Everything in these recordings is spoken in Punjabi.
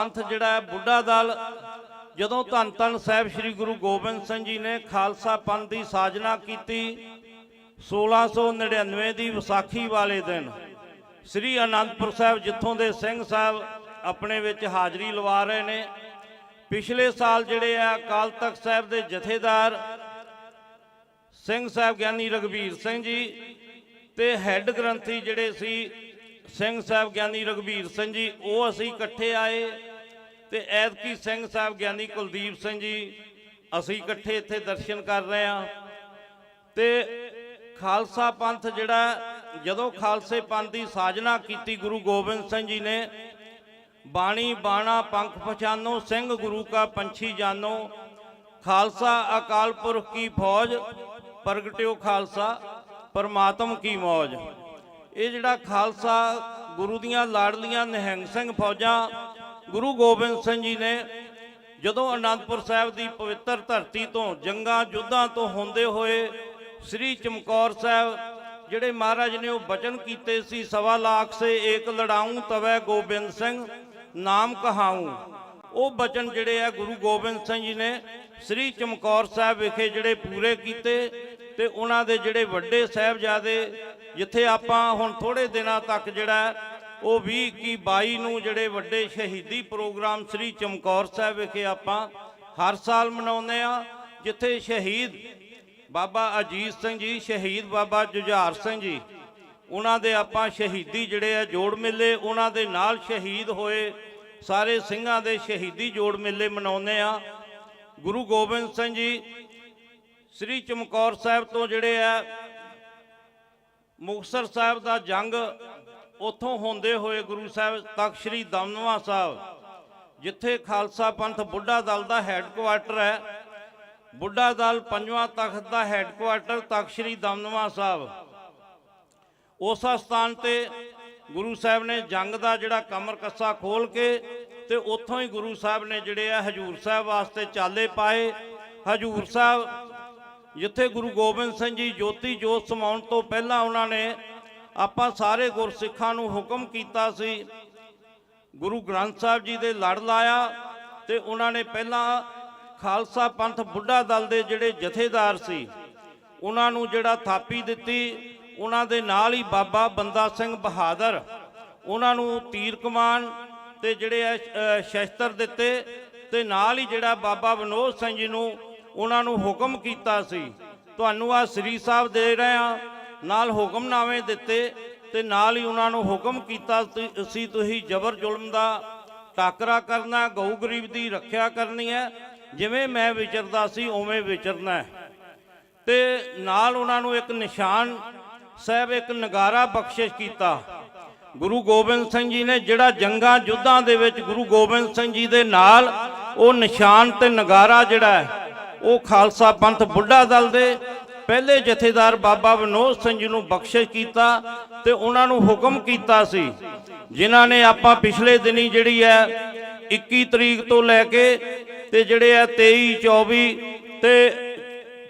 ਪੰਥ ਜਿਹੜਾ ਬੁੱਢਾ ਦਲ, ਜਦੋਂ ਧੰਨ ਧੰਨ ਸਾਹਿਬ ਸ੍ਰੀ ਗੁਰੂ ਗੋਬਿੰਦ ਸਿੰਘ ਜੀ ਨੇ ਖਾਲਸਾ ਪੰਥ ਦੀ ਸਾਜਨਾ ਕੀਤੀ 1699 ਦੀ ਵਿਸਾਖੀ ਵਾਲੇ ਦਿਨ, ਸ੍ਰੀ ਅਨੰਦਪੁਰ ਸਾਹਿਬ ਜਿੱਥੋਂ ਦੇ ਸਿੰਘ ਸਾਹਿਬ ਆਪਣੇ ਵਿੱਚ ਹਾਜ਼ਰੀ ਲਵਾ ਰਹੇ ਨੇ, ਪਿਛਲੇ ਸਾਲ ਜਿਹੜੇ ਆ, ਅਕਾਲ ਤਖਤ ਸਾਹਿਬ ਦੇ ਜਥੇਦਾਰ ਸਿੰਘ ਸਾਹਿਬ ਗਿਆਨੀ ਰਗਵੀਰ ਸਿੰਘ ਜੀ ਤੇ ਹੈੱਡ ਗ੍ਰੰਥੀ ਜਿਹੜੇ ਸੀ, ਸਿੰਘ ਸਾਹਿਬ ਗਿਆਨੀ ਰਗਵੀਰ ਸਿੰਘ ਜੀ, ਉਹ ਅਸੀਂ ਇਕੱਠੇ ਆਏ। ਤੇ ਐਤਕੀ ਸਿੰਘ ਸਾਹਿਬ ਗਿਆਨੀ ਕੁਲਦੀਪ ਸਿੰਘ ਜੀ, ਅਸੀਂ ਇਕੱਠੇ ਇੱਥੇ ਦਰਸ਼ਨ ਕਰ ਰਹੇ ਹਾਂ। ਤੇ ਖਾਲਸਾ ਪੰਥ ਜਿਹੜਾ, ਜਦੋਂ ਖਾਲਸੇ ਪੰਥ ਦੀ ਸਾਜਨਾ ਕੀਤੀ ਗੁਰੂ ਗੋਬਿੰਦ ਸਿੰਘ ਜੀ ਨੇ, ਬਾਣੀ, ਬਾਣਾ, ਪੰਖ ਪਛਾਨੋ, ਸਿੰਘ ਗੁਰੂ ਕਾ ਪੰਛੀ ਜਾਨੋ, ਖਾਲਸਾ ਅਕਾਲ ਪੁਰਖ ਕੀ ਫੌਜ, ਪ੍ਰਗਟਿਓ ਖਾਲਸਾ, ਪਰਮਾਤਮ ਕੀ ਮੌਜ। ਇਹ ਜਿਹੜਾ ਖਾਲਸਾ ਗੁਰੂ ਦੀਆਂ ਲਾੜਲੀਆਂ ਨਿਹੰਗ ਸਿੰਘ ਫੌਜਾਂ ਗੁਰੂ ਗੋਬਿੰਦ ਸਿੰਘ ਜੀ ਨੇ ਜਦੋਂ ਅਨੰਦਪੁਰ ਸਾਹਿਬ ਦੀ ਪਵਿੱਤਰ ਧਰਤੀ ਤੋਂ ਜੰਗਾਂ ਯੁੱਧਾਂ ਤੋਂ ਹੁੰਦੇ ਹੋਏ ਸ੍ਰੀ ਚਮਕੌਰ ਸਾਹਿਬ, ਜਿਹੜੇ ਮਹਾਰਾਜ ਨੇ ਉਹ ਬਚਨ ਕੀਤੇ ਸੀ, ਸਵਾ ਲੱਖ ਸੇ ਏਕ ਲੜਾਊਂ ਤਵੈ ਗੋਬਿੰਦ ਸਿੰਘ, ਨਾਮ ਕਹਾਊਂ। ਉਹ ਬਚਨ ਜਿਹੜੇ ਆ ਗੁਰੂ ਗੋਬਿੰਦ ਸਿੰਘ ਜੀ ਨੇ ਸ੍ਰੀ ਚਮਕੌਰ ਸਾਹਿਬ ਵਿਖੇ ਜਿਹੜੇ ਪੂਰੇ ਕੀਤੇ ਤੇ ਉਹਨਾਂ ਦੇ ਜਿਹੜੇ ਵੱਡੇ ਸਾਹਿਬਜ਼ਾਦੇ, ਜਿੱਥੇ ਆਪਾਂ ਹੁਣ ਥੋੜੇ ਦਿਨਾਂ ਤੱਕ ਜਿਹੜਾ ਉਹ 20 21 22 ਨੂੰ ਜਿਹੜੇ ਵੱਡੇ ਸ਼ਹੀਦੀ ਪ੍ਰੋਗਰਾਮ ਸ੍ਰੀ ਚਮਕੌਰ ਸਾਹਿਬ ਵਿਖੇ ਆਪਾਂ ਹਰ ਸਾਲ ਮਨਾਉਂਦੇ ਆ ਜਿੱਥੇ ਸ਼ਹੀਦ ਬਾਬਾ ਅਜੀਤ ਸਿੰਘ ਜੀ, ਸ਼ਹੀਦ ਬਾਬਾ ਜੁਝਾਰ ਸਿੰਘ ਜੀ, ਉਹਨਾਂ ਦੇ ਆਪਾਂ ਸ਼ਹੀਦੀ ਜਿਹੜੇ ਆ ਜੋੜ ਮੇਲੇ, ਉਹਨਾਂ ਦੇ ਨਾਲ ਸ਼ਹੀਦ ਹੋਏ ਸਾਰੇ ਸਿੰਘਾਂ ਦੇ ਸ਼ਹੀਦੀ ਜੋੜ ਮੇਲੇ ਮਨਾਉਂਦੇ ਆ ਗੁਰੂ ਗੋਬਿੰਦ ਸਿੰਘ ਜੀ, ਸ੍ਰੀ ਚਮਕੌਰ ਸਾਹਿਬ ਤੋਂ ਜਿਹੜੇ ਆ ਮੁਕਤਸਰ ਸਾਹਿਬ ਦਾ ਜੰਗ ਉੱਥੋਂ ਹੁੰਦੇ ਹੋਏ ਗੁਰੂ ਸਾਹਿਬ ਤਖਤ ਸ੍ਰੀ ਦਮਦਮਾ ਸਾਹਿਬ, ਜਿੱਥੇ ਖਾਲਸਾ ਪੰਥ ਬੁੱਢਾ ਦਲ ਦਾ ਹੈੱਡਕੁਆਟਰ ਹੈ। ਬੁੱਢਾ ਦਲ ਪੰਜਵਾਂ ਤਖਤ ਦਾ ਹੈੱਡਕੁਆਟਰ ਤਖਤ ਸ੍ਰੀ ਦਮਦਮਾ ਸਾਹਿਬ। ਉਸ ਸਥਾਨ ਤੇ ਗੁਰੂ ਸਾਹਿਬ ਨੇ ਜੰਗ ਦਾ ਜਿਹੜਾ ਕਮਰ ਕੱਸਾ ਖੋਲ ਕੇ ਤੇ ਉੱਥੋਂ ਹੀ ਗੁਰੂ ਸਾਹਿਬ ਨੇ ਜਿਹੜੇ ਆ ਹਜੂਰ ਸਾਹਿਬ ਵਾਸਤੇ ਚਾਲੇ ਪਾਏ। ਹਜੂਰ ਸਾਹਿਬ ਜਿੱਥੇ ਗੁਰੂ ਗੋਬਿੰਦ ਸਿੰਘ ਜੀ ਜੋਤੀ ਜੋਤ ਸਮਾਉਣ ਤੋਂ ਪਹਿਲਾਂ ਉਹਨਾਂ ਨੇ ਆਪਾਂ ਸਾਰੇ ਗੁਰਸਿੱਖਾਂ ਨੂੰ ਹੁਕਮ ਕੀਤਾ ਸੀ, ਗੁਰੂ ਗ੍ਰੰਥ ਸਾਹਿਬ ਜੀ ਦੇ ਲੜ ਲਾਇਆ ਤੇ ਉਹਨਾਂ ਨੇ ਪਹਿਲਾਂ ਖਾਲਸਾ ਪੰਥ ਬੁੱਢਾ ਦਲ ਦੇ ਜਿਹੜੇ ਜਥੇਦਾਰ ਸੀ, ਉਹਨਾਂ ਨੂੰ ਜਿਹੜਾ ਥਾਪੀ ਦਿੱਤੀ, ਉਹਨਾਂ ਦੇ ਨਾਲ ਹੀ ਬਾਬਾ ਬੰਦਾ ਸਿੰਘ ਬਹਾਦਰ, ਉਹਨਾਂ ਨੂੰ ਤੀਰ ਕਮਾਨ ਤੇ ਜਿਹੜੇ ਆ ਸ਼ਸਤਰ ਦਿੱਤੇ ਤੇ ਨਾਲ ਹੀ ਜਿਹੜਾ ਬਾਬਾ ਵਿਨੋਦ ਸਿੰਘ ਜੀ ਨੂੰ ਉਹਨਾਂ ਨੂੰ ਹੁਕਮ ਕੀਤਾ ਸੀ। ਤੁਹਾਨੂੰ ਆ ਸ੍ਰੀ ਸਾਹਿਬ ਦੇ ਰਹੇ ਆ ਨਾਲ ਹੁਕਮਨਾਮੇ ਦਿੱਤੇ ਤੇ ਨਾਲ ਹੀ ਉਹਨਾਂ ਨੂੰ ਹੁਕਮ ਕੀਤਾ ਸੀ- ਤੁਸੀਂ ਜ਼ਬਰ ਜ਼ੁਲਮ ਦਾ ਟਾਕਰਾ ਕਰਨਾ, ਗਊ ਗਰੀਬ ਦੀ ਰੱਖਿਆ ਕਰਨੀ ਹੈ, ਜਿਵੇਂ ਮੈਂ ਵਿਚਰਦਾ ਸੀ ਉਵੇਂ ਵਿਚਰਨਾ ਹੈ। ਤੇ ਨਾਲ ਉਹਨਾਂ ਨੂੰ ਇੱਕ ਨਿਸ਼ਾਨ ਸਾਹਿਬ, ਇੱਕ ਨਗਾਰਾ ਬਖਸ਼ਿਸ਼ ਕੀਤਾ। ਗੁਰੂ ਗੋਬਿੰਦ ਸਿੰਘ ਜੀ ਨੇ ਜਿਹੜਾ ਜੰਗਾਂ ਯੁੱਧਾਂ ਦੇ ਵਿੱਚ ਗੁਰੂ ਗੋਬਿੰਦ ਸਿੰਘ ਜੀ ਦੇ ਨਾਲ ਉਹ ਨਿਸ਼ਾਨ ਤੇ ਨਗਾਰਾ ਜਿਹੜਾ ਹੈ, ਉਹ ਖਾਲਸਾ ਪੰਥ ਬੁੱਢਾ ਦਲ ਦੇ ਪਹਿਲੇ ਜਥੇਦਾਰ ਬਾਬਾ ਵਿਨੋਦ ਸਿੰਘ ਜੀ ਨੂੰ ਬਖਸ਼ਿਸ਼ ਕੀਤਾ ਤੇ ਉਹਨਾਂ ਨੂੰ ਹੁਕਮ ਕੀਤਾ ਸੀ, ਜਿਨ੍ਹਾਂ ਨੇ ਆਪਾਂ ਪਿਛਲੇ ਦਿਨੀ ਜਿਹੜੀ ਹੈ 21 ਤਰੀਕ ਤੋਂ ਲੈ ਕੇ ਤੇ ਜਿਹੜੇ ਆ 23 24 ਤੇ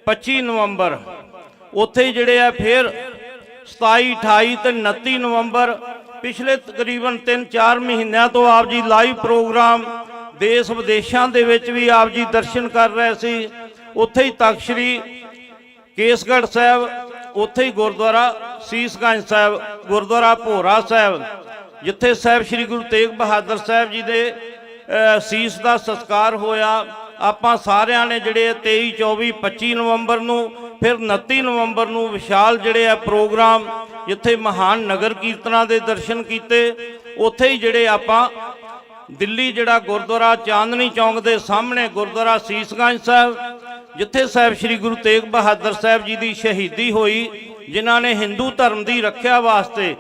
25 ਨਵੰਬਰ, ਉੱਥੇ ਜਿਹੜੇ ਆ ਫਿਰ 27 28 ਤੇ 29 ਨਵੰਬਰ, ਪਿਛਲੇ ਤਕਰੀਬਨ 3-4 ਮਹੀਨਿਆਂ ਤੋਂ ਆਪ ਜੀ ਲਾਈਵ ਪ੍ਰੋਗਰਾਮ ਦੇਸ਼ ਵਿਦੇਸ਼ਾਂ ਦੇ ਵਿੱਚ ਵੀ ਆਪ ਜੀ ਦਰਸ਼ਨ ਕਰ ਰਹੇ ਸੀ, ਉੱਥੇ ਹੀ ਤਖਤ ਸ੍ਰੀ ਕੇਸਗੜ੍ਹ ਸਾਹਿਬ, ਉੱਥੇ ਹੀ ਗੁਰਦੁਆਰਾ ਸੀਸਗੰਜ ਸਾਹਿਬ, ਗੁਰਦੁਆਰਾ ਭੋਰਾ ਸਾਹਿਬ, ਜਿੱਥੇ ਸਾਹਿਬ ਸ੍ਰੀ ਗੁਰੂ ਤੇਗ ਬਹਾਦਰ ਸਾਹਿਬ ਜੀ ਦੇ ਸੀਸ ਦਾ ਸੰਸਕਾਰ ਹੋਇਆ। ਆਪਾਂ ਸਾਰਿਆਂ ਨੇ ਜਿਹੜੇ 23 24 25 ਨਵੰਬਰ ਨੂੰ, ਫਿਰ 29 ਨਵੰਬਰ ਨੂੰ ਵਿਸ਼ਾਲ ਜਿਹੜੇ ਆ ਪ੍ਰੋਗਰਾਮ, ਜਿੱਥੇ ਮਹਾਨ ਨਗਰ ਕੀਰਤਨਾਂ ਦੇ ਦਰਸ਼ਨ ਕੀਤੇ, ਉੱਥੇ ਹੀ ਜਿਹੜੇ ਆਪਾਂ ਦਿੱਲੀ ਜਿਹੜਾ ਗੁਰਦੁਆਰਾ ਚਾਂਦਨੀ ਚੌਂਕ ਦੇ ਸਾਹਮਣੇ ਗੁਰਦੁਆਰਾ ਸੀਸਗੰਜ ਸਾਹਿਬ ਜਿੱਥੇ ਸਾਹਿਬ ਸ੍ਰੀ ਗੁਰੂ ਤੇਗ ਬਹਾਦਰ ਸਾਹਿਬ ਜੀ ਦੀ ਸ਼ਹੀਦੀ ਹੋਈ, ਜਿਨ੍ਹਾਂ ਨੇ ਹਿੰਦੂ ਧਰਮ ਦੀ ਰੱਖਿਆ ਵਾਸਤੇ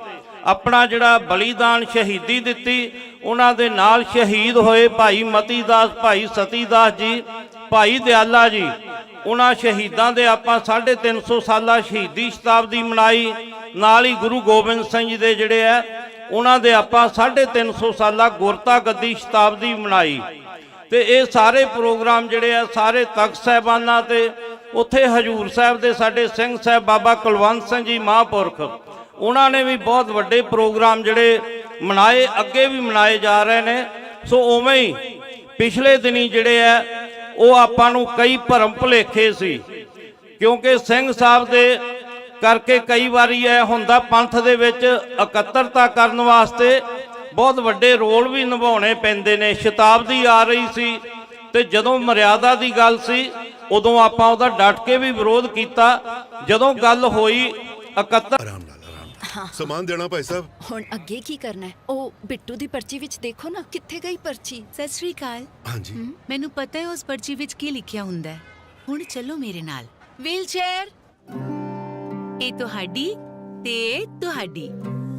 ਆਪਣਾ ਜਿਹੜਾ ਬਲੀਦਾਨ ਸ਼ਹੀਦੀ ਦਿੱਤੀ, ਉਹਨਾਂ ਦੇ ਨਾਲ ਸ਼ਹੀਦ ਹੋਏ ਭਾਈ ਮਤੀ ਦਾਸ ਭਾਈ ਸਤੀ ਦਾਸ ਜੀ, ਭਾਈ ਦਿਆਲਾ ਜੀ। ਉਹਨਾਂ ਸ਼ਹੀਦਾਂ ਦੇ ਆਪਾਂ 350 ਸਾਲਾ ਸ਼ਹੀਦੀ ਸ਼ਤਾਬਦੀ ਮਨਾਈ। ਨਾਲ ਹੀ ਗੁਰੂ ਗੋਬਿੰਦ ਸਿੰਘ ਜੀ ਦੇ ਜਿਹੜੇ ਆ, ਉਹਨਾਂ ਦੇ ਆਪਾਂ 350 ਸਾਲਾ ਗੁਰਤਾ ਗੱਦੀ ਸ਼ਤਾਬਦੀ ਮਨਾਈ। ਤੇ ਇਹ ਸਾਰੇ ਪ੍ਰੋਗਰਾਮ ਜਿਹੜੇ ਆ, ਸਾਰੇ ਤਖਤ ਸਾਹਿਬਾਨਾਂ ਤੇ, ਉੱਥੇ ਹਜੂਰ ਸਾਹਿਬ ਦੇ ਸਾਡੇ ਸਿੰਘ ਸਾਹਿਬ ਬਾਬਾ ਕੁਲਵੰਤ ਸਿੰਘ ਜੀ ਮਹਾਂਪੁਰਖ, ਉਹਨਾਂ ਨੇ ਵੀ ਬਹੁਤ ਵੱਡੇ ਪ੍ਰੋਗਰਾਮ ਜਿਹੜੇ ਮਨਾਏ, ਅੱਗੇ ਵੀ ਮਨਾਏ ਜਾ ਰਹੇ ਨੇ। ਸੋ ਉਵੇਂ ਹੀ ਪਿਛਲੇ ਦਿਨੀ ਜਿਹੜੇ ਆ, ਉਹ ਆਪਾਂ ਨੂੰ ਕਈ ਭਰਮ ਭੁਲੇਖੇ ਸੀ, ਕਿਉਂਕਿ ਸਿੰਘ ਸਾਹਿਬ ਦੇ ਕਰਕੇ ਕਈ ਵਾਰੀ ਇਹ ਹੁੰਦਾ ਪੰਥ ਦੇ ਵਿੱਚ ਇਕੱਤਰਤਾ ਕਰਨ ਵਾਸਤੇ ਬਹੁਤ ਵੱਡੇ ਰੋਲ ਵੀ ਨਿਭਾਉਣੇ ਪੈਂਦੇ ਨੇ। ਸ਼ਤਾਬਦੀ ਆ ਰਹੀ ਸੀ ਤੇ ਜਦੋਂ ਮਰਿਆਦਾ ਦੀ ਗੱਲ ਸੀ ਉਦੋਂ ਆਪਾਂ ਉਹਦਾ ਡਟ ਕੇ ਵੀ ਵਿਰੋਧ ਕੀਤਾ। ਜਦੋਂ ਗੱਲ ਹੋਈ ਇਕੱਤਰ ਆਰਾਮ ਨਾਲ ਆਰਾਮ ਨਾਲ। ਸਮਾਨ ਦੇਣਾ ਭਾਈ ਸਾਹਿਬ। ਹੁਣ ਅੱਗੇ ਕੀ ਕਰਨਾ ਹੈ? ਉਹ ਬਿੱਟੂ ਦੀ ਪਰਚੀ ਵਿੱਚ ਦੇਖੋ ਨਾ ਕਿੱਥੇ ਗਈ ਪਰਚੀ? ਸਤਿ ਸ੍ਰੀ ਅਕਾਲ। ਹਾਂਜੀ। ਮੈਨੂੰ ਪਤਾ ਹੈ ਉਸ ਪਰਚੀ ਵਿੱਚ ਕੀ ਲਿਖਿਆ ਹੁੰਦਾ ਹੈ। ਹੁਣ ਚੱਲੋ ਮੇਰੇ ਨਾਲ। Wheelchair. ਇਹ ਤੁਹਾਡੀ ਤੇ ਤੁਹਾਡੀ।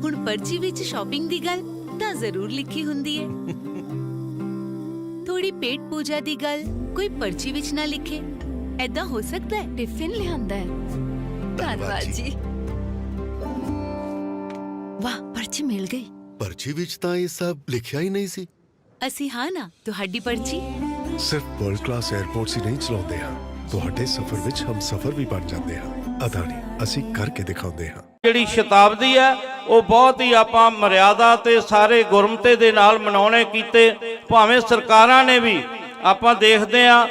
ਹੁਣ ਪਰਚੀ ਵਿੱਚ ਸ਼ਾਪਿੰਗ ਦੀ ਗੱਲ। ਤਾਂ ਜ਼ਰੂਰ ਲਿਖੀ ਹੁੰਦੀ ਹੈ। ਥੋੜੀ ਪੇਟ ਪੂਜਾ ਦੀ ਗੱਲ ਕੋਈ ਪਰਚੀ ਵਿੱਚ ਨਾ ਲਿਖੇ। ਐਦਾਂ ਹੋ ਸਕਦਾ ਹੈ? ਟਿਫਿਨ ਲਿਆਂਦਾ ਹੈ। ਧੰਨਵਾਦ ਜੀ। ਜੀ। ਵਾਹ ਪਰਚੀ ਮਿਲ ਗਈ। ਪਰਚੀ ਵਿੱਚ ਤਾਂ ਇਹ ਸਭ ਲਿਖਿਆ ਹੀ ਨਹੀਂ ਸੀ। ਅਸੀਂ ਹਾਂ ਨਾ ਤੁਹਾਡੀ ਪਰਚੀ। ਸਿਰਫ ਵਰਲਡ ਕਲਾਸ 에ਅਰਪੋਰਟਸ ਹੀ ਨਹੀਂ ਚਲਾਉਂਦੇ ਹਾਂ। ਤੁਹਾਡੇ ਸਫ਼ਰ ਵਿੱਚ ਹਮ ਸਫ਼ਰ ਵੀ ਬਣ ਜਾਂਦੇ ਹਾਂ। ਅਦਾਨੀ ਅਸੀਂ ਕਰਕੇ ਦਿਖਾਉਂਦੇ ਹਾਂ। ਜਿਹੜੀ ਸ਼ਤਾਬਦੀ ਹੈ, ਉਹ ਬਹੁਤ ਹੀ ਆਪਾਂ ਮਰਿਆਦਾ ਤੇ ਸਾਰੇ ਗੁਰਮਤੇ ਦੇ ਨਾਲ ਮਨਾਉਣੇ ਕੀਤੇ। ਭਾਵੇਂ ਸਰਕਾਰਾਂ ਨੇ ਵੀ ਆਪਾਂ ਦੇਖਦੇ ਆ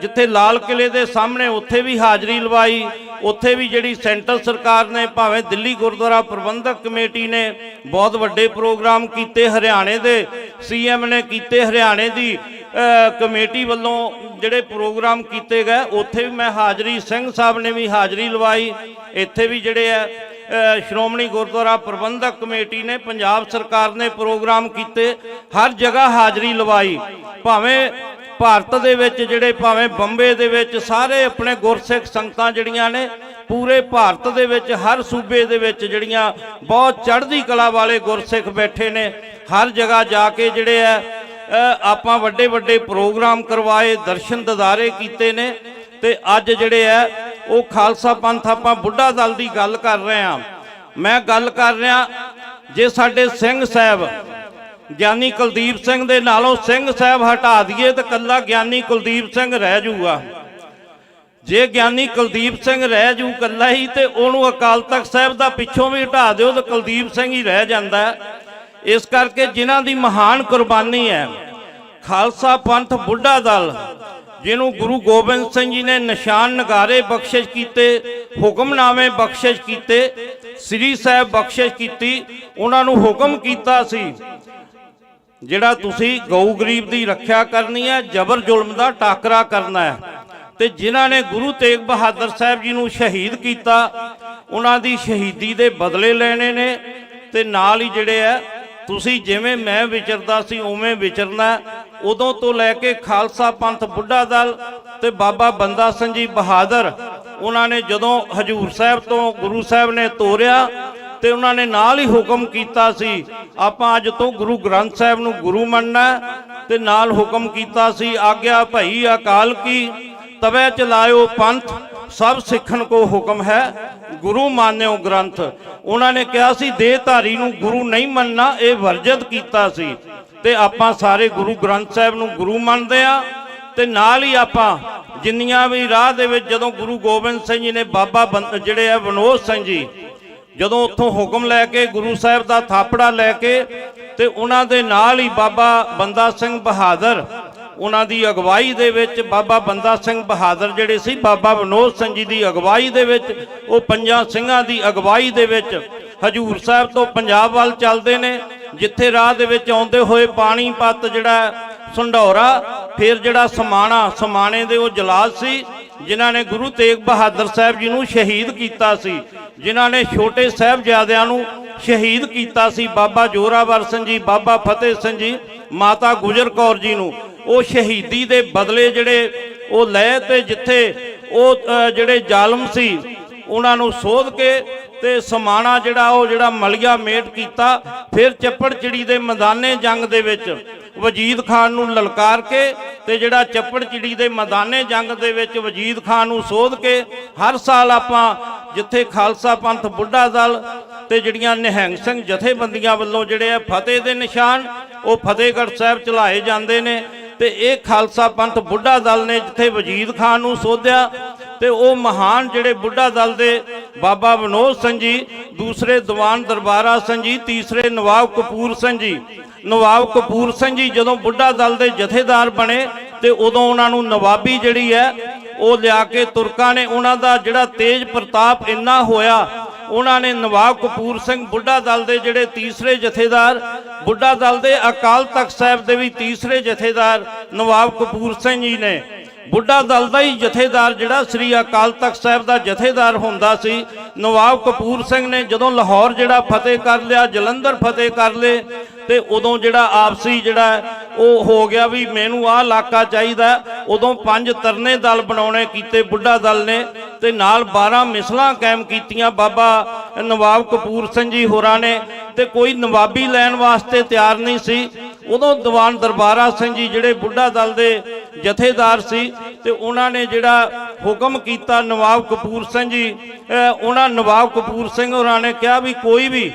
ਜਿੱਥੇ ਲਾਲ ਕਿਲੇ ਦੇ ਸਾਹਮਣੇ ਉੱਥੇ ਵੀ ਹਾਜ਼ਰੀ ਲਵਾਈ, ਉੱਥੇ ਵੀ ਜਿਹੜੀ ਸੈਂਟਰ ਸਰਕਾਰ ਨੇ, ਭਾਵੇਂ ਦਿੱਲੀ ਗੁਰਦੁਆਰਾ ਪ੍ਰਬੰਧਕ ਕਮੇਟੀ ਨੇ ਬਹੁਤ ਵੱਡੇ ਪ੍ਰੋਗਰਾਮ ਕੀਤੇ ਹਰਿਆਣੇ ਦੇ, ਸੀਐਮ ਨੇ ਕੀਤੇ ਹਰਿਆਣੇ ਦੀ ਕਮੇਟੀ ਵੱਲੋਂ ਜਿਹੜੇ ਪ੍ਰੋਗਰਾਮ ਕੀਤੇ ਗਏ, ਉੱਥੇ ਵੀ ਮੈਂ ਹਾਜ਼ਰੀ, ਸਿੰਘ ਸਾਹਿਬ ਨੇ ਵੀ ਹਾਜ਼ਰੀ ਲਵਾਈ। ਇੱਥੇ ਵੀ ਜਿਹੜੇ ਆ ਸ਼੍ਰੋਮਣੀ ਗੁਰਦੁਆਰਾ ਪ੍ਰਬੰਧਕ ਕਮੇਟੀ ਨੇ, ਪੰਜਾਬ ਸਰਕਾਰ ਨੇ ਪ੍ਰੋਗਰਾਮ ਕੀਤੇ, ਹਰ ਜਗ੍ਹਾ ਹਾਜ਼ਰੀ ਲਵਾਈ। ਭਾਵੇਂ ਭਾਰਤ ਦੇ ਵਿੱਚ ਜਿਹੜੇ, ਭਾਵੇਂ ਬੰਬੇ ਦੇ ਵਿੱਚ, ਸਾਰੇ ਆਪਣੇ ਗੁਰਸਿੱਖ ਸੰਗਤਾਂ ਜਿਹੜੀਆਂ ਨੇ, ਪੂਰੇ ਭਾਰਤ ਦੇ ਵਿੱਚ, ਹਰ ਸੂਬੇ ਦੇ ਵਿੱਚ ਜਿਹੜੀਆਂ ਬਹੁਤ ਚੜ੍ਹਦੀ ਕਲਾ ਵਾਲੇ ਗੁਰਸਿੱਖ ਬੈਠੇ ਨੇ, ਹਰ ਜਗ੍ਹਾ ਜਾ ਕੇ ਜਿਹੜੇ ਆ ਆਪਾਂ ਵੱਡੇ ਵੱਡੇ ਪ੍ਰੋਗਰਾਮ ਕਰਵਾਏ, ਦਰਸ਼ਨ ਦਦਾਰੇ ਕੀਤੇ ਨੇ ਤੇ ਅੱਜ ਜਿਹੜੇ ਆ ਉਹ ਖਾਲਸਾ ਪੰਥ ਆਪਾਂ ਬੁੱਢਾ ਦਲ ਦੀ ਗੱਲ ਕਰ ਰਹੇ ਆ। ਮੈਂ ਗੱਲ ਕਰ ਰਿਹਾ ਜੇ ਸਾਡੇ ਸਿੰਘ ਸਾਹਿਬ, ਗਿਆਨੀ ਕੁਲਦੀਪ ਸਿੰਘ ਦੇ ਨਾਲੋਂ ਸਿੰਘ ਸਾਹਿਬ ਹਟਾ ਦਈਏ ਤਾਂ ਕੱਲਾ ਗਿਆਨੀ ਕੁਲਦੀਪ ਸਿੰਘ ਰਹਿ ਜਾਊਗਾ ਜੇ ਗਿਆਨੀ ਕੁਲਦੀਪ ਸਿੰਘ ਰਹਿ ਜੂ ਕੱਲਾ ਹੀ ਤੇ ਉਹਨੂੰ ਅਕਾਲ ਤਖਤ ਸਾਹਿਬ ਦਾ ਪਿੱਛੋਂ ਵੀ ਹਟਾ ਦਿਓ ਤਾਂ ਕੁਲਦੀਪ ਸਿੰਘ ਹੀ ਰਹਿ ਜਾਂਦਾ। ਇਸ ਕਰਕੇ ਜਿਨ੍ਹਾਂ ਦੀ ਮਹਾਨ ਕੁਰਬਾਨੀ ਹੈ, ਖਾਲਸਾ ਪੰਥ ਬੁੱਢਾ ਦਲ, ਜਿਹਨੂੰ ਗੁਰੂ ਗੋਬਿੰਦ ਸਿੰਘ ਜੀ ਨੇ ਨਿਸ਼ਾਨ ਨਗਾਰੇ ਬਖਸ਼ਿਸ਼ ਕੀਤੇ, ਹੁਕਮਨਾਮੇ ਬਖਸ਼ਿਸ਼ ਕੀਤੇ, ਸ੍ਰੀ ਸਾਹਿਬ ਬਖਸ਼ਿਸ਼ ਕੀਤੀ, ਉਹਨਾਂ ਨੂੰ ਹੁਕਮ ਕੀਤਾ ਸੀ, ਜਿਹੜਾ ਤੁਸੀਂ ਗਊ ਗਰੀਬ ਦੀ ਰੱਖਿਆ ਕਰਨੀ ਹੈ, ਜ਼ਬਰ ਜ਼ੁਲਮ ਦਾ ਟਾਕਰਾ ਕਰਨਾ ਹੈ। ਤੇ ਜਿਨ੍ਹਾਂ ਨੇ ਗੁਰੂ ਤੇਗ ਬਹਾਦਰ ਸਾਹਿਬ ਜੀ ਨੂੰ ਸ਼ਹੀਦ ਕੀਤਾ, ਉਹਨਾਂ ਦੀ ਸ਼ਹੀਦੀ ਦੇ ਬਦਲੇ ਲੈਣੇ ਨੇ, ਤੇ ਨਾਲ ਹੀ ਜਿਹੜੇ ਆ ਤੁਸੀਂ ਜਿਵੇਂ ਮੈਂ ਵਿਚਰਦਾ ਸੀ, ਉਵੇਂ ਵਿਚਰਨਾ। ਉਦੋਂ ਤੋਂ ਲੈ ਕੇ ਖਾਲਸਾ ਪੰਥ ਬੁੱਢਾ ਦਲ ਤੇ ਬਾਬਾ ਬੰਦਾ ਸਿੰਘ ਜੀ ਬਹਾਦਰ, ਉਹਨਾਂ ਨੇ ਜਦੋਂ ਹਜੂਰ ਸਾਹਿਬ ਤੋਂ ਗੁਰੂ ਸਾਹਿਬ ਨੇ ਤੋਰਿਆ ਤੇ ਉਹਨਾਂ ਨੇ ਨਾਲ ਹੀ ਹੁਕਮ ਕੀਤਾ ਸੀ, ਆਪਾਂ ਅੱਜ ਤੋਂ ਗੁਰੂ ਗ੍ਰੰਥ ਸਾਹਿਬ ਨੂੰ ਗੁਰੂ ਮੰਨਣਾ ਹੈ ਤੇ ਨਾਲ ਹੁਕਮ ਕੀਤਾ ਸੀ, ਆਗਿਆ ਭਈ ਅਕਾਲ ਕੀ, ਤਵੇ ਚਲਾਇਓ ਪੰਥ ਸਭ ਸਿੱਖਣ ਕੋ ਹੁਕਮ ਹੈ, ਗੁਰੂ ਮਾਨਿਓ ਗ੍ਰੰਥ। ਉਹਨਾਂ ਨੇ ਕਿਹਾ ਸੀ, ਦੇਹਧਾਰੀ ਨੂੰ ਗੁਰੂ ਨਹੀਂ ਮੰਨਣਾ, ਇਹ ਵਰਜਿਤ ਕੀਤਾ ਸੀ। ਤੇ ਆਪਾਂ ਸਾਰੇ ਗੁਰੂ ਗ੍ਰੰਥ ਸਾਹਿਬ ਨੂੰ ਗੁਰੂ ਮੰਨਦੇ ਆ ਤੇ ਨਾਲ ਹੀ ਆਪਾਂ ਜਿੰਨੀਆਂ ਵੀ ਰਾਹ ਦੇ ਵਿੱਚ ਜਦੋਂ ਗੁਰੂ ਗੋਬਿੰਦ ਸਿੰਘ ਜੀ ਨੇ ਬਾਬਾ ਬੰਦ- ਜਿਹੜੇ ਆ ਵਿਨੋਦ ਸਿੰਘ ਜੀ, ਜਦੋਂ ਉੱਥੋਂ ਹੁਕਮ ਲੈ ਕੇ ਗੁਰੂ ਸਾਹਿਬ ਦਾ ਥਾਪੜਾ ਲੈ ਕੇ ਤੇ ਉਹਨਾਂ ਦੇ ਨਾਲ ਹੀ ਬਾਬਾ ਬੰਦਾ ਸਿੰਘ ਬਹਾਦਰ ਉਹਨਾਂ ਦੀ ਅਗਵਾਈ ਦੇ ਵਿੱਚ ਬਾਬਾ ਬੰਦਾ ਸਿੰਘ ਬਹਾਦਰ ਜਿਹੜੇ ਸੀ ਬਾਬਾ ਵਿਨੋਦ ਸਿੰਘ ਜੀ ਦੀ ਅਗਵਾਈ ਦੇ ਵਿੱਚ ਉਹ ਪੰਜਾਂ ਸਿੰਘਾਂ ਦੀ ਅਗਵਾਈ ਦੇ ਵਿੱਚ ਹਜੂਰ ਸਾਹਿਬ ਤੋਂ ਪੰਜਾਬ ਵੱਲ ਚੱਲਦੇ ਨੇ ਜਿੱਥੇ ਰਾਹ ਦੇ ਵਿੱਚ ਆਉਂਦੇ ਹੋਏ ਪਾਣੀਪਤ ਜਿਹੜਾ ਹੈ, ਸੰਢੌਰਾ ਫਿਰ ਜਿਹੜਾ ਸਮਾਣਾ ਸਮਾਣੇ ਦੇ ਉਹ ਜਲਾਦ ਸੀ ਜਿਨ੍ਹਾਂ ਨੇ ਗੁਰੂ ਤੇਗ ਬਹਾਦਰ ਸਾਹਿਬ ਜੀ ਨੂੰ ਸ਼ਹੀਦ ਕੀਤਾ ਸੀ ਜਿਨ੍ਹਾਂ ਨੇ ਛੋਟੇ ਸਾਹਿਬਜ਼ਾਦਿਆਂ ਨੂੰ ਸ਼ਹੀਦ ਕੀਤਾ ਸੀ ਬਾਬਾ ਜੋਰਾਵਰ ਸਿੰਘ ਜੀ ਬਾਬਾ ਫਤਿਹ ਸਿੰਘ ਜੀ ਮਾਤਾ ਗੁਜਰ ਕੌਰ ਜੀ ਨੂੰ। ਉਹ ਸ਼ਹੀਦੀ ਦੇ ਬਦਲੇ ਜਿਹੜੇ ਉਹ ਲੈ ਤੇ ਜਿੱਥੇ ਉਹ ਜਿਹੜੇ ਜ਼ਾਲਮ ਸੀ, ਉਹਨਾਂ ਨੂੰ ਸੋਧ ਕੇ ਤੇ ਸਮਾਣਾ ਜਿਹੜਾ ਉਹ ਜਿਹੜਾ ਮਲਿਆ ਮੇਟ ਕੀਤਾ, ਫਿਰ ਚੱਪੜ ਚਿੜੀ ਦੇ ਮੈਦਾਨੇ ਜੰਗ ਦੇ ਵਿੱਚ ਵਜੀਦ ਖਾਨ ਨੂੰ ਲਲਕਾਰ ਕੇ ਤੇ ਜਿਹੜਾ ਚੱਪੜ ਚਿੜੀ ਦੇ ਮੈਦਾਨੇ ਜੰਗ ਦੇ ਵਿੱਚ ਵਜੀਦ ਖਾਨ ਨੂੰ ਸੋਧ ਕੇ ਹਰ ਸਾਲ ਆਪਾਂ ਜਿੱਥੇ ਖਾਲਸਾ ਪੰਥ ਬੁੱਢਾ ਦਲ ਤੇ ਜਿਹੜੀਆਂ ਨਿਹੰਗ ਸਿੰਘ ਜਥੇਬੰਦੀਆਂ ਵੱਲੋਂ ਜਿਹੜੇ ਆ ਫਤਿਹ ਦੇ ਨਿਸ਼ਾਨ, ਉਹ ਫਤਿਹਗੜ੍ਹ ਸਾਹਿਬ ਚਲਾਏ ਜਾਂਦੇ ਨੇ। ਤੇ ਇਹ ਖਾਲਸਾ ਪੰਥ ਬੁੱਢਾ ਦਲ ਨੇ ਜਿੱਥੇ ਵਜੀਦ ਖਾਨ ਨੂੰ ਸੋਧਿਆ ਤੇ ਉਹ ਮਹਾਨ ਜਿਹੜੇ ਬੁੱਢਾ ਦਲ ਦੇ ਬਾਬਾ ਵਿਨੋਦ ਸਿੰਘ ਜੀ, ਦੂਸਰੇ ਦੀਵਾਨ ਦਰਬਾਰਾ ਸਿੰਘ ਜੀ, ਤੀਸਰੇ ਨਵਾਬ ਕਪੂਰ ਸਿੰਘ ਜੀ। ਨਵਾਬ ਕਪੂਰ ਸਿੰਘ ਜੀ ਜਦੋਂ ਬੁੱਢਾ ਦਲ ਦੇ ਜਥੇਦਾਰ ਬਣੇ ਤੇ ਉਦੋਂ ਉਹਨਾਂ ਨੂੰ ਨਵਾਬੀ ਜਿਹੜੀ ਹੈ, ਉਹ ਲਿਆ ਕੇ ਤੁਰਕਾਂ ਨੇ ਉਹਨਾਂ ਦਾ ਜਿਹੜਾ ਤੇਜ ਪ੍ਰਤਾਪ ਇੰਨਾ ਹੋਇਆ ਉਹਨਾਂ ਨੇ ਨਵਾਬ ਕਪੂਰ ਸਿੰਘ ਬੁੱਢਾ ਦਲ ਦੇ ਜਿਹੜੇ ਤੀਸਰੇ ਜਥੇਦਾਰ, ਬੁੱਢਾ ਦਲ ਦੇ ਅਕਾਲ ਤਖਤ ਸਾਹਿਬ ਦੇ ਵੀ ਤੀਸਰੇ ਜਥੇਦਾਰ ਨਵਾਬ ਕਪੂਰ ਸਿੰਘ ਜੀ ਨੇ। ਬੁੱਢਾ ਦਲ ਦਾ ਹੀ ਜਥੇਦਾਰ ਜਿਹੜਾ ਸ੍ਰੀ ਅਕਾਲ ਤਖਤ ਸਾਹਿਬ ਦਾ ਜਥੇਦਾਰ ਹੁੰਦਾ ਸੀ, ਨਵਾਬ ਕਪੂਰ ਸਿੰਘ ਨੇ ਜਦੋਂ ਲਾਹੌਰ ਜਿਹੜਾ ਫਤਿਹ ਕਰ ਲਿਆ, ਜਲੰਧਰ ਫਤਿਹ ਕਰ ਲਏ, ਤੇ ਉਦੋਂ ਜਿਹੜਾ ਆਪਸੀ ਜਿਹੜਾ ਉਹ ਹੋ ਗਿਆ ਵੀ ਮੈਨੂੰ ਆਹ ਇਲਾਕਾ ਚਾਹੀਦਾ, ਉਦੋਂ ਪੰਜ ਤਰਨੇ ਦਲ ਬਣਾਉਣੇ ਕੀਤੇ ਬੁੱਢਾ ਦਲ ਨੇ, ਤੇ ਨਾਲ 12 ਮਿਸਲਾਂ ਕਾਇਮ ਕੀਤੀਆਂ ਬਾਬਾ ਨਵਾਬ ਕਪੂਰ ਸਿੰਘ ਜੀ ਹੋਰਾਂ ਨੇ, ਤੇ ਕੋਈ ਨਵਾਬੀ ਲੈਣ ਵਾਸਤੇ ਤਿਆਰ ਨਹੀਂ ਸੀ ਉਦੋਂ ਦੀਵਾਨ ਦਰਬਾਰਾ ਸਿੰਘ ਜੀ ਜਿਹੜੇ ਬੁੱਢਾ ਦਲ ਦੇ ਜਥੇਦਾਰ ਸੀ ਤੇ ਉਹਨਾਂ ਨੇ ਜਿਹੜਾ ਹੁਕਮ ਕੀਤਾ ਨਵਾਬ ਕਪੂਰ ਸਿੰਘ ਜੀ ਉਹਨਾਂ ਨਵਾਬ ਕਪੂਰ ਸਿੰਘ ਹੋਰਾਂ ਨੇ ਕਿਹਾ ਵੀ ਕੋਈ ਵੀ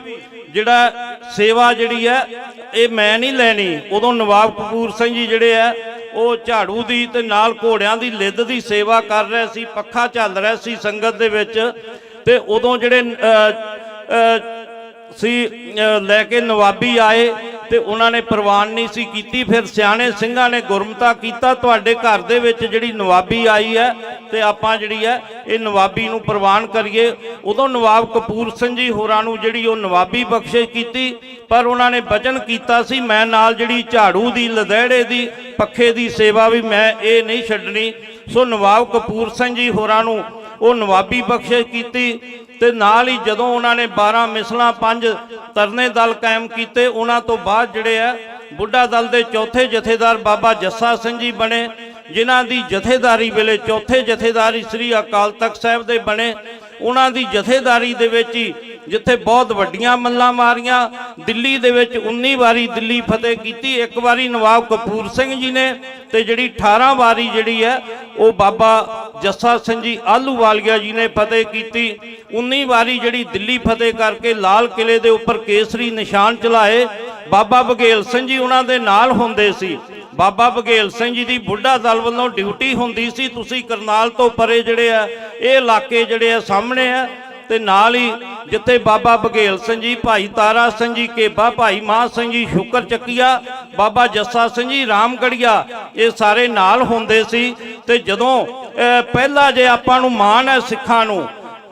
ਜਿਹੜਾ ਸੇਵਾ ਜਿਹੜੀ ਹੈ, ਇਹ ਮੈਂ ਨਹੀਂ ਲੈਣੀ। ਉਦੋਂ ਨਵਾਬ ਕਪੂਰ ਸਿੰਘ ਜੀ ਜਿਹੜੇ ਆ ਉਹ ਝਾੜੂ ਦੀ ਤੇ ਨਾਲ ਘੋੜਿਆਂ ਦੀ ਲਿੱਦ ਦੀ ਸੇਵਾ ਕਰ ਰਹੇ ਸੀ, ਪੱਖਾ ਚੱਲ ਰਿਹਾ ਸੀ ਸੰਗਤ ਦੇ ਵਿੱਚ ਤੇ ਉਦੋਂ ਜਿਹੜੇ ਸੀ ਲੈ ਕੇ ਨਵਾਬੀ ਆਏ ਤੇ ਉਹਨਾਂ ਨੇ ਪ੍ਰਵਾਨ ਨਹੀਂ ਸੀ ਕੀਤੀ। ਫਿਰ ਸਿਆਣੇ ਸਿੰਘਾਂ ਨੇ ਗੁਰਮਤਾ ਕੀਤਾ। ਤੁਹਾਡੇ ਘਰ ਦੇ ਵਿੱਚ ਜਿਹੜੀ ਨਵਾਬੀ ਆਈ ਹੈ ਤੇ ਆਪਾਂ ਜਿਹੜੀ ਹੈ ਇਹ ਨਵਾਬੀ ਨੂੰ ਪ੍ਰਵਾਨ ਕਰੀਏ। ਉਦੋਂ ਨਵਾਬ ਕਪੂਰ ਸਿੰਘ ਜੀ ਹੋਰਾਂ ਨੂੰ ਜਿਹੜੀ ਉਹ ਨਵਾਬੀ ਬਖਸ਼ਿਸ਼ ਕੀਤੀ, ਪਰ ਉਹਨਾਂ ਨੇ ਵਚਨ ਕੀਤਾ ਸੀ, ਮੈਂ ਨਾਲ ਜਿਹੜੀ ਝਾੜੂ ਦੀ ਲਦਹਿੜੇ ਦੀ, ਪੱਖੇ ਦੀ ਸੇਵਾ ਵੀ ਮੈਂ ਇਹ ਨਹੀਂ ਛੱਡਣੀ। ਸੋ ਨਵਾਬ ਕਪੂਰ ਸਿੰਘ ਜੀ ਹੋਰਾਂ ਨੂੰ ਉਹ ਨਵਾਬੀ ਬਖਸ਼ਿਸ਼ ਕੀਤੀ ਤੇ ਨਾਲ ਹੀ ਜਦੋਂ ਉਹਨਾਂ ਨੇ 12 ਮਿਸਲਾਂ ਪੰਜ ਤਰਨੇ ਦਲ ਕਾਇਮ ਕੀਤੇ, ਉਹਨਾਂ ਤੋਂ ਬਾਅਦ ਜਿਹੜੇ ਆ, ਬੁੱਢਾ ਦਲ ਦੇ ਚੌਥੇ ਜਥੇਦਾਰ ਬਾਬਾ ਜੱਸਾ ਸਿੰਘ ਜੀ ਬਣੇ, ਜਿਨ੍ਹਾਂ ਦੀ ਜਥੇਦਾਰੀ ਵੇਲੇ ਚੌਥੇ ਜਥੇਦਾਰੀ ਸ੍ਰੀ ਅਕਾਲ ਤਖਤ ਸਾਹਿਬ ਦੇ ਬਣੇ ਉਹਨਾਂ ਦੀ ਜਥੇਦਾਰੀ ਦੇ ਵਿੱਚ ਹੀ, ਜਿੱਥੇ ਬਹੁਤ ਵੱਡੀਆਂ ਮੱਲਾਂ ਮਾਰੀਆਂ, ਦਿੱਲੀ ਦੇ ਵਿੱਚ 19 ਵਾਰੀ ਦਿੱਲੀ ਫਤਿਹ ਕੀਤੀ, ਇੱਕ ਵਾਰੀ ਨਵਾਬ ਕਪੂਰ ਸਿੰਘ ਜੀ ਨੇ ਤੇ ਜਿਹੜੀ 18 ਵਾਰੀ ਜਿਹੜੀ ਹੈ, ਉਹ ਬਾਬਾ ਜੱਸਾ ਸਿੰਘ ਜੀ ਆਲੂਵਾਲੀਆ ਜੀ ਨੇ ਫਤਿਹ ਕੀਤੀ 19 ਵਾਰੀ ਜਿਹੜੀ ਦਿੱਲੀ ਫਤਿਹ ਕਰਕੇ ਲਾਲ ਕਿਲੇ ਦੇ ਉੱਪਰ ਕੇਸਰੀ ਨਿਸ਼ਾਨ ਚਲਾਏ, ਬਾਬਾ ਬਘੇਲ ਸਿੰਘ ਜੀ ਉਹਨਾਂ ਦੇ ਨਾਲ ਹੁੰਦੇ ਸੀ। ਬਾਬਾ ਬਘੇਲ ਸਿੰਘ ਜੀ ਦੀ ਬੁੱਢਾ ਦਲ ਵੱਲੋਂ ਡਿਊਟੀ ਹੁੰਦੀ ਸੀ ਤੁਸੀਂ ਕਰਨਾਲ ਤੋਂ ਪਰੇ ਜਿਹੜੇ ਆ ਇਹ ਇਲਾਕੇ ਜਿਹੜੇ ਆ ਸਾਹਮਣੇ ਆ ਤੇ ਨਾਲ ਹੀ ਜਿੱਥੇ ਬਾਬਾ ਬਘੇਲ ਸਿੰਘ ਜੀ ਭਾਈ ਤਾਰਾ ਸਿੰਘ ਜੀ ਕੇਬਾ ਭਾਈ ਮਾਹ ਸਿੰਘ ਜੀ ਸ਼ੁਕਰ ਚੱਕੀਆ ਬਾਬਾ ਜੱਸਾ ਸਿੰਘ ਜੀ ਰਾਮਗੜੀਆ ਇਹ ਸਾਰੇ ਨਾਲ ਹੁੰਦੇ ਸੀ ਤੇ ਜਦੋਂ ਅਹ, ਪਹਿਲਾ ਜੇ ਆਪਾਂ ਨੂੰ ਮਾਣ ਹੈ ਸਿੱਖਾਂ ਨੂੰ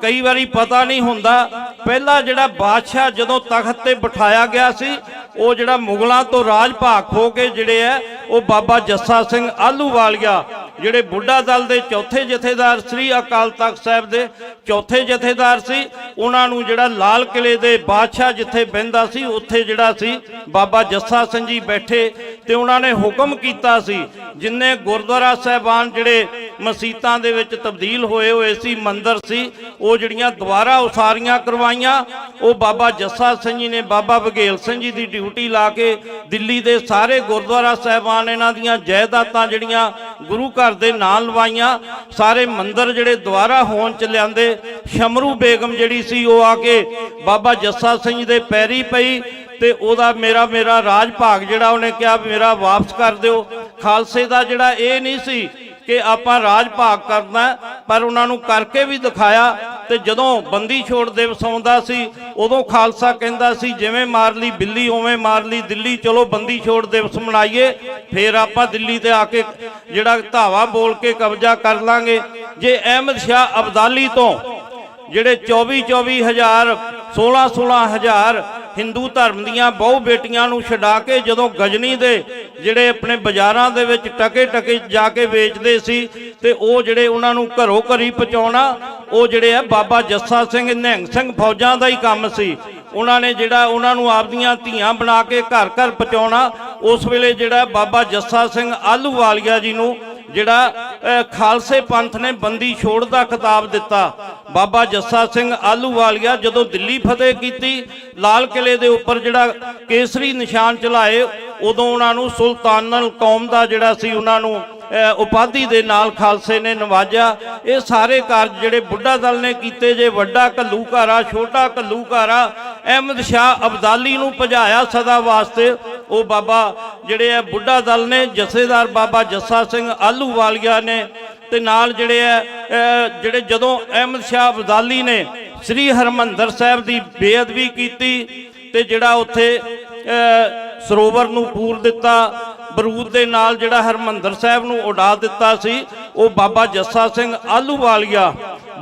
ਕਈ ਵਾਰੀ ਪਤਾ ਨਹੀਂ ਹੁੰਦਾ। ਪਹਿਲਾ ਜਿਹੜਾ ਬਾਦਸ਼ਾਹ ਜਦੋਂ ਤਖਤ ਤੇ ਬਿਠਾਇਆ ਗਿਆ ਸੀ, ਉਹ ਜਿਹੜਾ ਮੁਗਲਾਂ ਤੋਂ ਰਾਜ ਭਾਗ ਹੋ ਕੇ ਜਿਹੜੇ ਹੈ ਉਹ ਬਾਬਾ ਜੱਸਾ ਸਿੰਘ ਆਲੂਵਾਲੀਆ ਜਿਹੜੇ ਬੁੱਢਾ ਦਲ ਦੇ ਚੌਥੇ ਜਥੇਦਾਰ ਸ੍ਰੀ ਅਕਾਲ ਤਖਤ ਸਾਹਿਬ ਦੇ ਚੌਥੇ ਜਥੇਦਾਰ ਸੀ, ਉਹਨਾਂ ਨੂੰ ਜਿਹੜਾ ਲਾਲ ਕਿਲੇ ਦੇ ਬਾਦਸ਼ਾਹ ਜਿੱਥੇ ਬਹਿੰਦਾ ਸੀ, ਉੱਥੇ ਜਿਹੜਾ ਸੀ ਬਾਬਾ ਜੱਸਾ ਸਿੰਘ ਜੀ ਬੈਠੇ ਤੇ ਉਹਨਾਂ ਨੇ ਹੁਕਮ ਕੀਤਾ ਸੀ, ਜਿੰਨੇ ਗੁਰਦੁਆਰਾ ਸਾਹਿਬਾਨ ਜਿਹੜੇ ਮਸੀਤਾਂ ਦੇ ਵਿੱਚ ਤਬਦੀਲ ਹੋਏ ਹੋਏ ਸੀ, ਮੰਦਰ ਸੀ, ਉਹ ਜਿਹੜੀਆਂ ਦੁਬਾਰਾ ਉਸਾਰੀਆਂ ਕਰਵਾਈਆਂ, ਉਹ ਬਾਬਾ ਜੱਸਾ ਸਿੰਘ ਜੀ ਨੇ, ਬਾਬਾ ਬਘੇਲ ਸਿੰਘ ਜੀ ਦੀ ਡਿਊਟੀ ਲਾ ਕੇ ਦਿੱਲੀ ਦੇ ਸਾਰੇ ਗੁਰਦੁਆਰਾ ਸਾਹਿਬਾਨ ਇਹਨਾਂ ਦੀਆਂ ਜਾਇਦਾਦਾਂ ਜਿਹੜੀਆਂ ਗੁਰੂ ਘਰ ਦੇ ਨਾਲ ਲਵਾਈਆਂ। ਸਾਰੇ ਮੰਦਿਰ ਜਿਹੜੇ ਦੁਬਾਰਾ ਹੋਣ ਚ ਲਿਆਂਦੇ। ਸ਼ਮਰੂ ਬੇਗਮ ਜਿਹੜੀ ਸੀ, ਉਹ ਆ ਕੇ ਬਾਬਾ ਜੱਸਾ ਸਿੰਘ ਦੇ ਪੈਰੀ ਪਈ ਤੇ ਉਹਦਾ ਮੇਰਾ ਮੇਰਾ ਰਾਜ ਭਾਗ ਜਿਹੜਾ ਉਹਨੇ ਕਿਹਾ, ਮੇਰਾ ਵਾਪਸ ਕਰ ਦਿਓ। ਖਾਲਸੇ ਦਾ ਜਿਹੜਾ ਇਹ ਨਹੀਂ ਸੀ ਕਿ ਆਪਾਂ ਰਾਜ ਭਾਗ ਕਰਨਾ ਪਰ ਉਹਨਾਂ ਨੂੰ ਕਰਕੇ ਵੀ ਦਿਖਾਇਆ ਤੇ ਜਦੋਂ ਬੰਦੀ ਛੋੜ ਦਿਵਸ ਆਉਂਦਾ ਸੀ, ਉਦੋਂ ਖਾਲਸਾ ਕਹਿੰਦਾ ਸੀ, ਜਿਵੇਂ ਮਾਰ ਲਈ ਬਿੱਲੀ, ਉਵੇਂ ਮਾਰ ਲਈ ਦਿੱਲੀ, ਚਲੋ ਬੰਦੀ ਛੋੜ ਦਿਵਸ ਮਨਾਈਏ, ਫੇਰ ਆਪਾਂ ਦਿੱਲੀ ਤੇ ਆ ਕੇ ਜਿਹੜਾ ਧਾਵਾ ਬੋਲ ਕੇ ਕਬਜ਼ਾ ਕਰ ਲਾਂਗੇ। ਜੇ ਅਹਿਮਦ ਸ਼ਾਹ ਅਬਦਾਲੀ ਤੋਂ ਜਿਹੜੇ 24 24 ਹਜ਼ਾਰ 16 16 ਹਜ਼ਾਰ ਹਿੰਦੂ ਧਰਮ ਦੀਆਂ ਬਹੁ ਬੇਟੀਆਂ ਨੂੰ ਛਡਾ ਕੇ ਜਦੋਂ ਗਜਨੀ ਦੇ ਜਿਹੜੇ ਆਪਣੇ ਬਾਜ਼ਾਰਾਂ ਦੇ ਵਿੱਚ ਟਕੇ ਟਕੇ ਜਾ ਕੇ ਵੇਚਦੇ ਸੀ ਤੇ ਉਹ ਜਿਹੜੇ ਉਹਨਾਂ ਨੂੰ ਘਰੋਂ ਘਰੀ ਪਹੁੰਚਾਉਣਾ, ਉਹ ਜਿਹੜੇ ਆ ਬਾਬਾ ਜੱਸਾ ਸਿੰਘ ਨਿਹੰਗ ਸਿੰਘ ਫੌਜਾਂ ਦਾ ਹੀ ਕੰਮ ਸੀ। ਉਹਨਾਂ ਨੇ ਜਿਹੜਾ ਉਹਨਾਂ ਨੂੰ ਆਪਦੀਆਂ ਧੀਆਂ ਬਣਾ ਕੇ ਘਰ ਘਰ ਪਹੁੰਚਾਉਣਾ, ਉਸ ਵੇਲੇ ਜਿਹੜਾ ਬਾਬਾ ਜੱਸਾ ਸਿੰਘ ਆਲੂਵਾਲੀਆ ਜੀ ਨੂੰ ਜਿਹੜਾ ਖਾਲਸੇ ਪੰਥ ਨੇ ਬੰਦੀ ਛੋੜ ਦਾ ਖਿਤਾਬ ਦਿੱਤਾ। ਬਾਬਾ ਜੱਸਾ ਸਿੰਘ ਆਲੂਵਾਲੀਆ ਜਦੋਂ ਦਿੱਲੀ ਫਤਿਹ ਕੀਤੀ, ਲਾਲ ਕਿਲੇ ਦੇ ਉੱਪਰ ਜਿਹੜਾ ਕੇਸਰੀ ਨਿਸ਼ਾਨ ਚਲਾਏ ਉਦੋਂ ਉਹਨਾਂ ਨੂੰ ਸੁਲਤਾਨਲ ਕੌਮ ਦਾ ਜਿਹੜਾ ਸੀ, ਉਹਨਾਂ ਨੂੰ ਉਪਾਧੀ ਦੇ ਨਾਲ ਖਾਲਸੇ ਨੇ ਨਵਾਜਿਆ। ਇਹ ਸਾਰੇ ਕਾਰਜ ਜਿਹੜੇ ਬੁੱਢਾ ਦਲ ਨੇ ਕੀਤੇ, ਜੇ ਵੱਡਾ ਘੱਲੂਘਾਰਾ, ਛੋਟਾ ਘੱਲੂਘਾਰਾ ਅਹਿਮਦ ਸ਼ਾਹ ਅਬਦਾਲੀ ਨੂੰ ਭਜਾਇਆ ਸਦਾ ਵਾਸਤੇ। ਉਹ ਬਾਬਾ ਜਿਹੜੇ ਆ ਬੁੱਢਾ ਦਲ ਨੇ, ਜਥੇਦਾਰ ਬਾਬਾ ਜੱਸਾ ਸਿੰਘ ਆਲੂਵਾਲੀਆ ਨੇ ਤੇ ਨਾਲ ਜਿਹੜੇ ਆ ਜਿਹੜੇ ਜਦੋਂ ਅਹਿਮਦ ਸ਼ਾਹ ਅਬਦਾਲੀ ਨੇ ਸ੍ਰੀ ਹਰਮੰਦਰ ਸਾਹਿਬ ਦੀ ਬੇਅਦਬੀ ਕੀਤੀ ਤੇ ਜਿਹੜਾ ਉੱਥੇ ਸਰੋਵਰ ਨੂੰ ਪੂਰ ਦਿੱਤਾ, ਬਰੂਦ ਦੇ ਨਾਲ ਜਿਹੜਾ ਹਰਮੰਦਰ ਸਾਹਿਬ ਨੂੰ ਉਡਾ ਦਿੱਤਾ ਸੀ, ਉਹ ਬਾਬਾ ਜੱਸਾ ਸਿੰਘ ਆਲੂਵਾਲੀਆ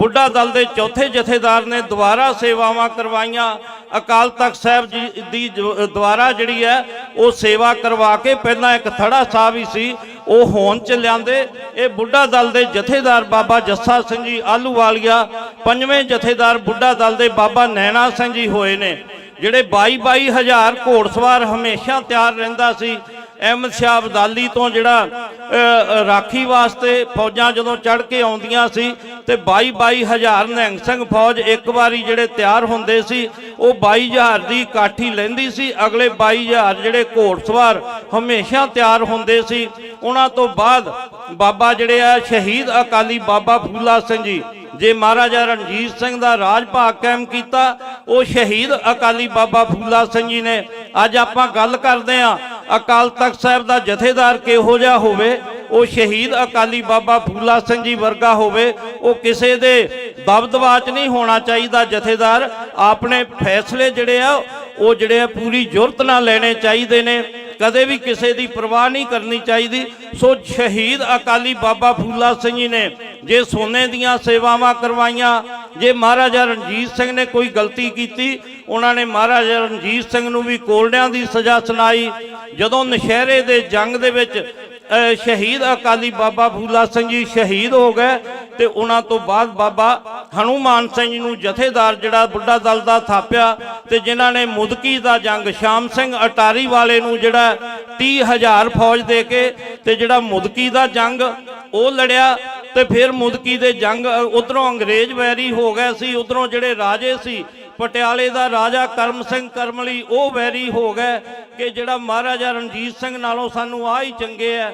ਬੁੱਢਾ ਦਲ ਦੇ ਚੌਥੇ ਜਥੇਦਾਰ ਨੇ ਦੁਬਾਰਾ ਸੇਵਾਵਾਂ ਕਰਵਾਈਆਂ। ਅਕਾਲ ਤਖਤ ਸਾਹਿਬ ਜੀ ਦੀ ਜੋ- ਦੁਆਰਾ ਜਿਹੜੀ ਹੈ, ਉਹ ਸੇਵਾ ਕਰਵਾ ਕੇ ਪਹਿਲਾਂ ਇੱਕ ਥੜਾ ਸਾਹਿਬ ਹੀ ਸੀ, ਉਹ ਹੋਣ ਚ ਲਿਆਂਦੇ। ਇਹ ਬੁੱਢਾ ਦਲ ਦੇ ਜਥੇਦਾਰ ਬਾਬਾ ਜੱਸਾ ਸਿੰਘ ਜੀ ਆਲੂਵਾਲੀਆ ਪੰਜਵੇਂ ਜਥੇਦਾਰ ਬੁੱਢਾ ਦਲ ਦੇ ਬਾਬਾ ਨੈਣਾ ਸਿੰਘ ਜੀ ਹੋਏ ਨੇ, ਜਿਹੜੇ 22 22 ਹਜ਼ਾਰ ਘੋੜਸਵਾਰ ਹਮੇਸ਼ਾ ਤਿਆਰ ਰਹਿੰਦਾ ਸੀ। ਅਹਿਮਦ ਸ਼ਾਹ ਅਬਦਾਲੀ ਤੋਂ ਜਿਹੜਾ ਰਾਖੀ ਵਾਸਤੇ ਫੌਜਾਂ ਜਦੋਂ ਚੜ ਕੇ ਆਉਂਦੀਆਂ ਸੀ ਤੇ 22 22 ਹਜ਼ਾਰ ਨਿਹੰਗ ਸਿੰਘ ਫੌਜ ਇੱਕ ਵਾਰੀ ਜਿਹੜੇ ਤਿਆਰ ਹੁੰਦੇ ਸੀ, ਉਹ 22000 ਦੀ ਕਾਠੀ ਲੈਂਦੀ ਸੀ, ਅਗਲੇ 22000 ਜਿਹੜੇ ਘੋੜਸਵਾਰ ਹਮੇਸ਼ਾ ਤਿਆਰ ਹੁੰਦੇ ਸੀ। ਉਹਨਾਂ ਤੋਂ ਬਾਅਦ ਬਾਬਾ ਜਿਹੜੇ ਆ, ਸ਼ਹੀਦ ਅਕਾਲੀ ਬਾਬਾ ਫੂਲਾ ਸਿੰਘ ਜੀ, ਜੇ ਮਹਾਰਾਜਾ ਰਣਜੀਤ ਸਿੰਘ ਦਾ ਰਾਜ ਭਾਗ ਕਾਇਮ ਕੀਤਾ, ਉਹ ਸ਼ਹੀਦ ਅਕਾਲੀ ਬਾਬਾ ਫੂਲਾ ਸਿੰਘ ਜੀ ਨੇ। ਅੱਜ ਆਪਾਂ ਗੱਲ ਕਰਦੇ ਆਂ ਅਕਾਲ ਤਖਤ ਸਾਹਿਬ ਦਾ ਜਥੇਦਾਰ ਕਿਹੋ ਜਿਹਾ ਹੋਵੇ, ਉਹ ਸ਼ਹੀਦ ਅਕਾਲੀ ਬਾਬਾ ਫੂਲਾ ਸਿੰਘ ਜੀ ਵਰਗਾ ਹੋਵੇ, ਉਹ ਕਿਸੇ ਦੇ ਦਬਦਬਾ 'ਚ ਨਹੀਂ ਹੋਣਾ ਚਾਹੀਦਾ ਜਥੇਦਾਰ। ਆਪਣੇ ਫੈਸਲੇ ਜਿਹੜੇ ਆ, ਉਹ ਜਿਹੜੇ ਆ ਪੂਰੀ ਜੁਰਤ ਨਾਲ ਲੈਣੇ ਚਾਹੀਦੇ ਨੇ। ਕਦੇ ਵੀ ਕਿਸੇ ਦੀ ਪਰਵਾਹ ਨਹੀਂ ਕਰਨੀ ਚਾਹੀਦੀ। ਸੋ ਸ਼ਹੀਦ ਅਕਾਲੀ ਬਾਬਾ ਫੂਲਾ ਸਿੰਘ ਜੀ ਨੇ ਜੇ ਸੋਨੇ ਦੀਆਂ ਸੇਵਾਵਾਂ ਕਰਵਾਈਆਂ, ਜੇ ਮਹਾਰਾਜਾ ਰਣਜੀਤ ਸਿੰਘ ਨੇ ਕੋਈ ਗਲਤੀ ਕੀਤੀ, ਉਹਨਾਂ ਨੇ ਮਹਾਰਾਜਾ ਰਣਜੀਤ ਸਿੰਘ ਨੂੰ ਵੀ ਕੋਲੜਿਆਂ ਦੀ ਸਜ਼ਾ ਸੁਣਾਈ। ਜਦੋਂ ਨਸ਼ਹਿਰੇ ਦੇ ਜੰਗ ਦੇ ਵਿੱਚ ਸ਼ਹੀਦ ਅਕਾਲੀ ਬਾਬਾ ਫੂਲਾ ਸਿੰਘ ਜੀ ਸ਼ਹੀਦ ਹੋ ਗਏ, ਤੇ ਉਹਨਾਂ ਤੋਂ ਬਾਅਦ ਬਾਬਾ ਹਨੂਮਾਨ ਸਿੰਘ ਜੀ ਨੂੰ ਜਥੇਦਾਰ ਜਿਹੜਾ ਬੁੱਢਾ ਦਲ ਦਾ ਥਾਪਿਆ, ਤੇ ਜਿਨ੍ਹਾਂ ਨੇ ਮੁਦਕੀ ਦਾ ਜੰਗ ਸ਼ਾਮ ਸਿੰਘ ਅਟਾਰੀ ਵਾਲੇ ਨੂੰ ਜਿਹੜਾ 30000 ਫੌਜ ਦੇ ਕੇ, ਤੇ ਜਿਹੜਾ ਮੁਦਕੀ ਦਾ ਜੰਗ, ਉਹ ਲੜਿਆ। ਤੇ ਫਿਰ ਮੁਦਕੀ ਦੇ ਜੰਗ, ਉਧਰੋਂ ਅੰਗਰੇਜ਼ ਵੈਰੀ ਹੋ ਗਏ ਸੀ, ਉਧਰੋਂ ਜਿਹੜੇ ਰਾਜੇ ਸੀ, ਪਟਿਆਲੇ ਦਾ ਰਾਜਾ ਕਰਮ ਸਿੰਘ ਕਰਮਲੀ, ਉਹ ਵੈਰੀ ਹੋ ਗਏ ਕਿ ਜਿਹੜਾ ਮਹਾਰਾਜਾ ਰਣਜੀਤ ਸਿੰਘ ਨਾਲੋਂ ਸਾਨੂੰ ਆ ਹੀ ਚੰਗੇ ਆ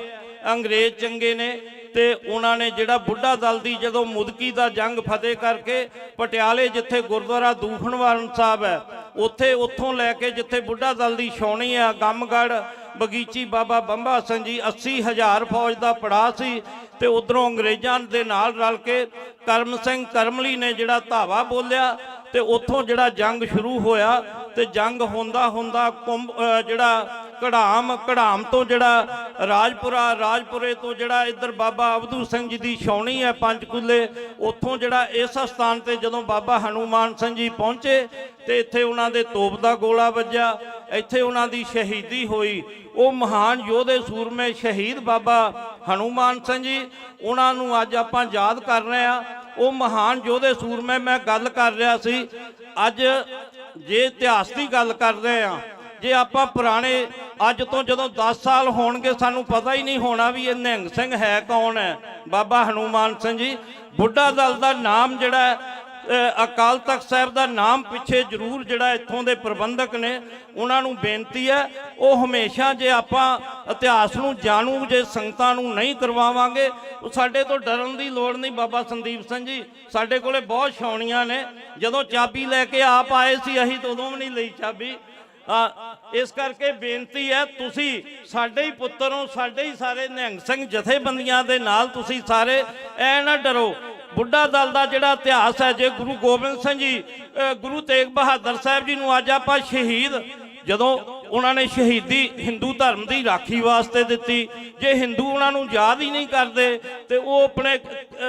ਅੰਗਰੇਜ਼ ਚੰਗੇ ਨੇ ਤੇ ਉਹਨਾਂ ਨੇ ਜਿਹੜਾ ਬੁੱਢਾ ਦਲ ਦੀ ਜਦੋਂ ਮੁਦਕੀ ਦਾ ਜੰਗ ਫਤਿਹ ਕਰਕੇ ਪਟਿਆਲੇ ਜਿੱਥੇ ਗੁਰਦੁਆਰਾ ਦੂਖਣਵਾਰਨ ਸਾਹਿਬ ਹੈ ਉੱਥੇ ਉੱਥੋਂ ਲੈ ਕੇ ਜਿੱਥੇ ਬੁੱਢਾ ਦਲ ਦੀ ਛਾਉਣੀ ਆ ਗੰਮਗੜ ਬਗੀਚੀ ਬਾਬਾ ਬੰਬਾ ਸਿੰਘ ਜੀ 80000 ਫੌਜ ਦਾ ਪੜਾ ਸੀ ਤੇ ਉਧਰੋਂ ਅੰਗਰੇਜ਼ਾਂ ਦੇ ਨਾਲ ਰਲ ਕੇ ਕਰਮ ਸਿੰਘ ਕਰਮਲੀ ਨੇ ਜਿਹੜਾ ਧਾਵਾ ਬੋਲਿਆ ਤੇ ਉੱਥੋਂ ਜਿਹੜਾ ਜੰਗ ਸ਼ੁਰੂ ਹੋਇਆ ਤੇ ਜੰਗ ਹੁੰਦਾ ਹੁੰਦਾ ਕੁੰਭ ਜਿਹੜਾ ਕੜਾਮ ਕੜਾਮ ਤੋਂ ਜਿਹੜਾ ਰਾਜਪੁਰਾ, ਰਾਜਪੁਰੇ ਤੋਂ ਜਿਹੜਾ ਇੱਧਰ ਬਾਬਾ ਅਬਦੂ ਸਿੰਘ ਜੀ ਦੀ ਛਾਉਣੀ ਹੈ ਪੰਜਕੂਲੇ ਉੱਥੋਂ ਜਿਹੜਾ ਇਸ ਸਥਾਨ ਤੇ ਜਦੋਂ ਬਾਬਾ ਹਨੂਮਾਨ ਸਿੰਘ ਜੀ ਪਹੁੰਚੇ ਤੇ ਇੱਥੇ ਉਹਨਾਂ ਦੇ ਤੋਪ ਦਾ ਗੋਲਾ ਵੱਜਿਆ, ਇੱਥੇ ਉਹਨਾਂ ਦੀ ਸ਼ਹੀਦੀ ਹੋਈ। ਉਹ ਮਹਾਨ ਯੋਧੇ ਸੂਰਮੇ ਸ਼ਹੀਦ ਬਾਬਾ ਹਨੂਮਾਨ ਸਿੰਘ ਜੀ, ਉਹਨਾਂ ਨੂੰ ਅੱਜ ਆਪਾਂ ਯਾਦ ਕਰ ਰਹੇ ਆ ਉਹ ਮਹਾਨ ਯੋਧੇ ਸੂਰਮੇ, ਮੈਂ ਗੱਲ ਕਰ ਰਿਹਾ ਸੀ, ਅੱਜ ਜੇ ਇਤਿਹਾਸ ਦੀ ਗੱਲ ਕਰ ਰਹੇ ਆ ਜੇ ਆਪਾਂ ਪੁਰਾਣੇ ਅੱਜ ਤੋਂ ਜਦੋਂ 10 ਸਾਲ ਹੋਣਗੇ, ਸਾਨੂੰ ਪਤਾ ਹੀ ਨਹੀਂ ਹੋਣਾ ਵੀ ਇਹ ਨਿਹੰਗ ਸਿੰਘ ਹੈ ਕੌਣ ਹੈ। ਬਾਬਾ ਹਨੂਮਾਨ ਸਿੰਘ ਜੀ, ਬੁੱਢਾ ਦਲ ਦਾ ਨਾਮ ਜਿਹੜਾ ਅਕਾਲ ਤਖਤ ਸਾਹਿਬ ਦਾ ਨਾਮ ਪਿੱਛੇ ਜ਼ਰੂਰ ਜਿਹੜਾ ਇੱਥੋਂ ਦੇ ਪ੍ਰਬੰਧਕ ਨੇ, ਉਹਨਾਂ ਨੂੰ ਬੇਨਤੀ ਹੈ, ਉਹ ਹਮੇਸ਼ਾ ਜੇ ਆਪਾਂ ਇਤਿਹਾਸ ਨੂੰ ਜਾਣੂ, ਜੇ ਸੰਗਤਾਂ ਨੂੰ ਨਹੀਂ ਕਰਵਾਵਾਂਗੇ, ਉਹ ਸਾਡੇ ਤੋਂ ਡਰਨ ਦੀ ਲੋੜ ਨਹੀਂ। ਬਾਬਾ ਸੰਦੀਪ ਸਿੰਘ ਜੀ, ਸਾਡੇ ਕੋਲੇ ਬਹੁਤ ਛਾਉਣੀਆਂ ਨੇ। ਜਦੋਂ ਚਾਬੀ ਲੈ ਕੇ ਆਪ ਆਏ ਸੀ, ਅਸੀਂ ਤਾਂ ਉਦੋਂ ਵੀ ਨਹੀਂ ਲਈ ਚਾਬੀ। ਇਸ ਕਰਕੇ ਬੇਨਤੀ ਹੈ, ਤੁਸੀਂ ਸਾਡੇ ਹੀ ਪੁੱਤਰ ਹੋ, ਸਾਡੇ ਹੀ ਸਾਰੇ ਨਿਹੰਗ ਸਿੰਘ ਜਥੇਬੰਦੀਆਂ ਦੇ ਨਾਲ ਤੁਸੀਂ ਸਾਰੇ ਐ ਨਾ ਡਰੋ। ਬੁੱਢਾ ਦਲ ਦਾ ਜਿਹੜਾ ਇਤਿਹਾਸ ਹੈ, ਜੇ ਗੁਰੂ ਗੋਬਿੰਦ ਸਿੰਘ ਜੀ ਗੁਰੂ ਤੇਗ ਬਹਾਦਰ ਸਾਹਿਬ ਜੀ ਨੂੰ ਅੱਜ ਆਪਾਂ ਸ਼ਹੀਦ, ਜਦੋਂ ਉਹਨਾਂ ਨੇ ਸ਼ਹੀਦੀ ਹਿੰਦੂ ਧਰਮ ਦੀ ਰਾਖੀ ਵਾਸਤੇ ਦਿੱਤੀ, ਜੇ ਹਿੰਦੂ ਉਹਨਾਂ ਨੂੰ ਯਾਦ ਹੀ ਨਹੀਂ ਕਰਦੇ, ਤੇ ਉਹ ਆਪਣੇ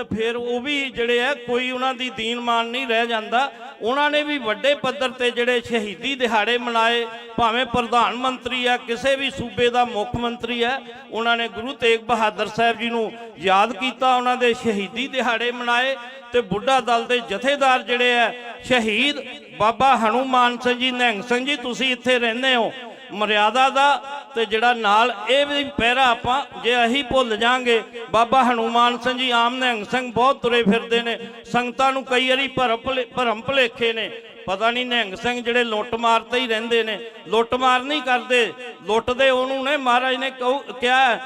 ਫਿਰ ਉਹ ਵੀ ਜਿਹੜੇ ਆ, ਕੋਈ ਉਹਨਾਂ ਦੀ ਦੀਨ ਮਾਨ ਨਹੀਂ ਰਹਿ ਜਾਂਦਾ। ਉਹਨਾਂ ਨੇ ਵੀ ਵੱਡੇ ਪੱਧਰ ਤੇ ਜਿਹੜੇ ਸ਼ਹੀਦੀ ਦਿਹਾੜੇ ਮਨਾਏ, ਭਾਵੇਂ ਪ੍ਰਧਾਨ ਮੰਤਰੀ ਆ, ਕਿਸੇ ਵੀ ਸੂਬੇ ਦਾ ਮੁੱਖ ਮੰਤਰੀ ਹੈ ਉਹਨਾਂ ਨੇ ਗੁਰੂ ਤੇਗ ਬਹਾਦਰ ਸਾਹਿਬ ਜੀ ਨੂੰ ਯਾਦ ਕੀਤਾ, ਉਹਨਾਂ ਦੇ ਸ਼ਹੀਦੀ ਦਿਹਾੜੇ ਮਨਾਏ ਤੇ ਬੁੱਢਾ ਦਲ ਦੇ ਜਥੇਦਾਰ ਜਿਹੜੇ ਆ, ਸ਼ਹੀਦ ਬਾਬਾ ਹਨੂਮਾਨ ਸਿੰਘ ਜੀ ਨਿਹੰਗ ਸਿੰਘ ਜੀ, ਤੁਸੀਂ ਇੱਥੇ ਰਹਿੰਦੇ ਹੋ। ਮਰਿਆਦਾ ਦਾ ਤੇ ਜਿਹੜਾ ਨਾਲ ਇਹ ਵੀ ਪਹਿਰਾ ਆਪਾਂ ਜੇ ਅਸੀਂ ਭੁੱਲ ਜਾਾਂਗੇ, ਬਾਬਾ ਹਨੂਮਾਨ ਸਿੰਘ ਜੀ, ਆਮ ਨਿਹੰਗ ਸਿੰਘ ਬਹੁਤ ਤੁਰੇ ਫਿਰਦੇ ਨੇ, ਸੰਗਤਾਂ ਨੂੰ ਕਈ ਵਾਰੀ ਭਰਮ ਭੁਲੇ- ਭਰਮ ਭੁਲੇਖੇ ਨੇ, ਪਤਾ ਨਹੀਂ ਨਿਹੰਗ ਸਿੰਘ ਜਿਹੜੇ ਲੁੱਟ ਮਾਰ ਤੇ ਹੀ ਰਹਿੰਦੇ ਨੇ, ਲੁੱਟ ਮਾਰ ਨਹੀਂ ਕਰਦੇ, ਲੁੱਟਦੇ ਉਹਨੂੰ ਨੇ, ਮਹਾਰਾਜ ਨੇ ਕਹੂ, ਕਿਹਾ,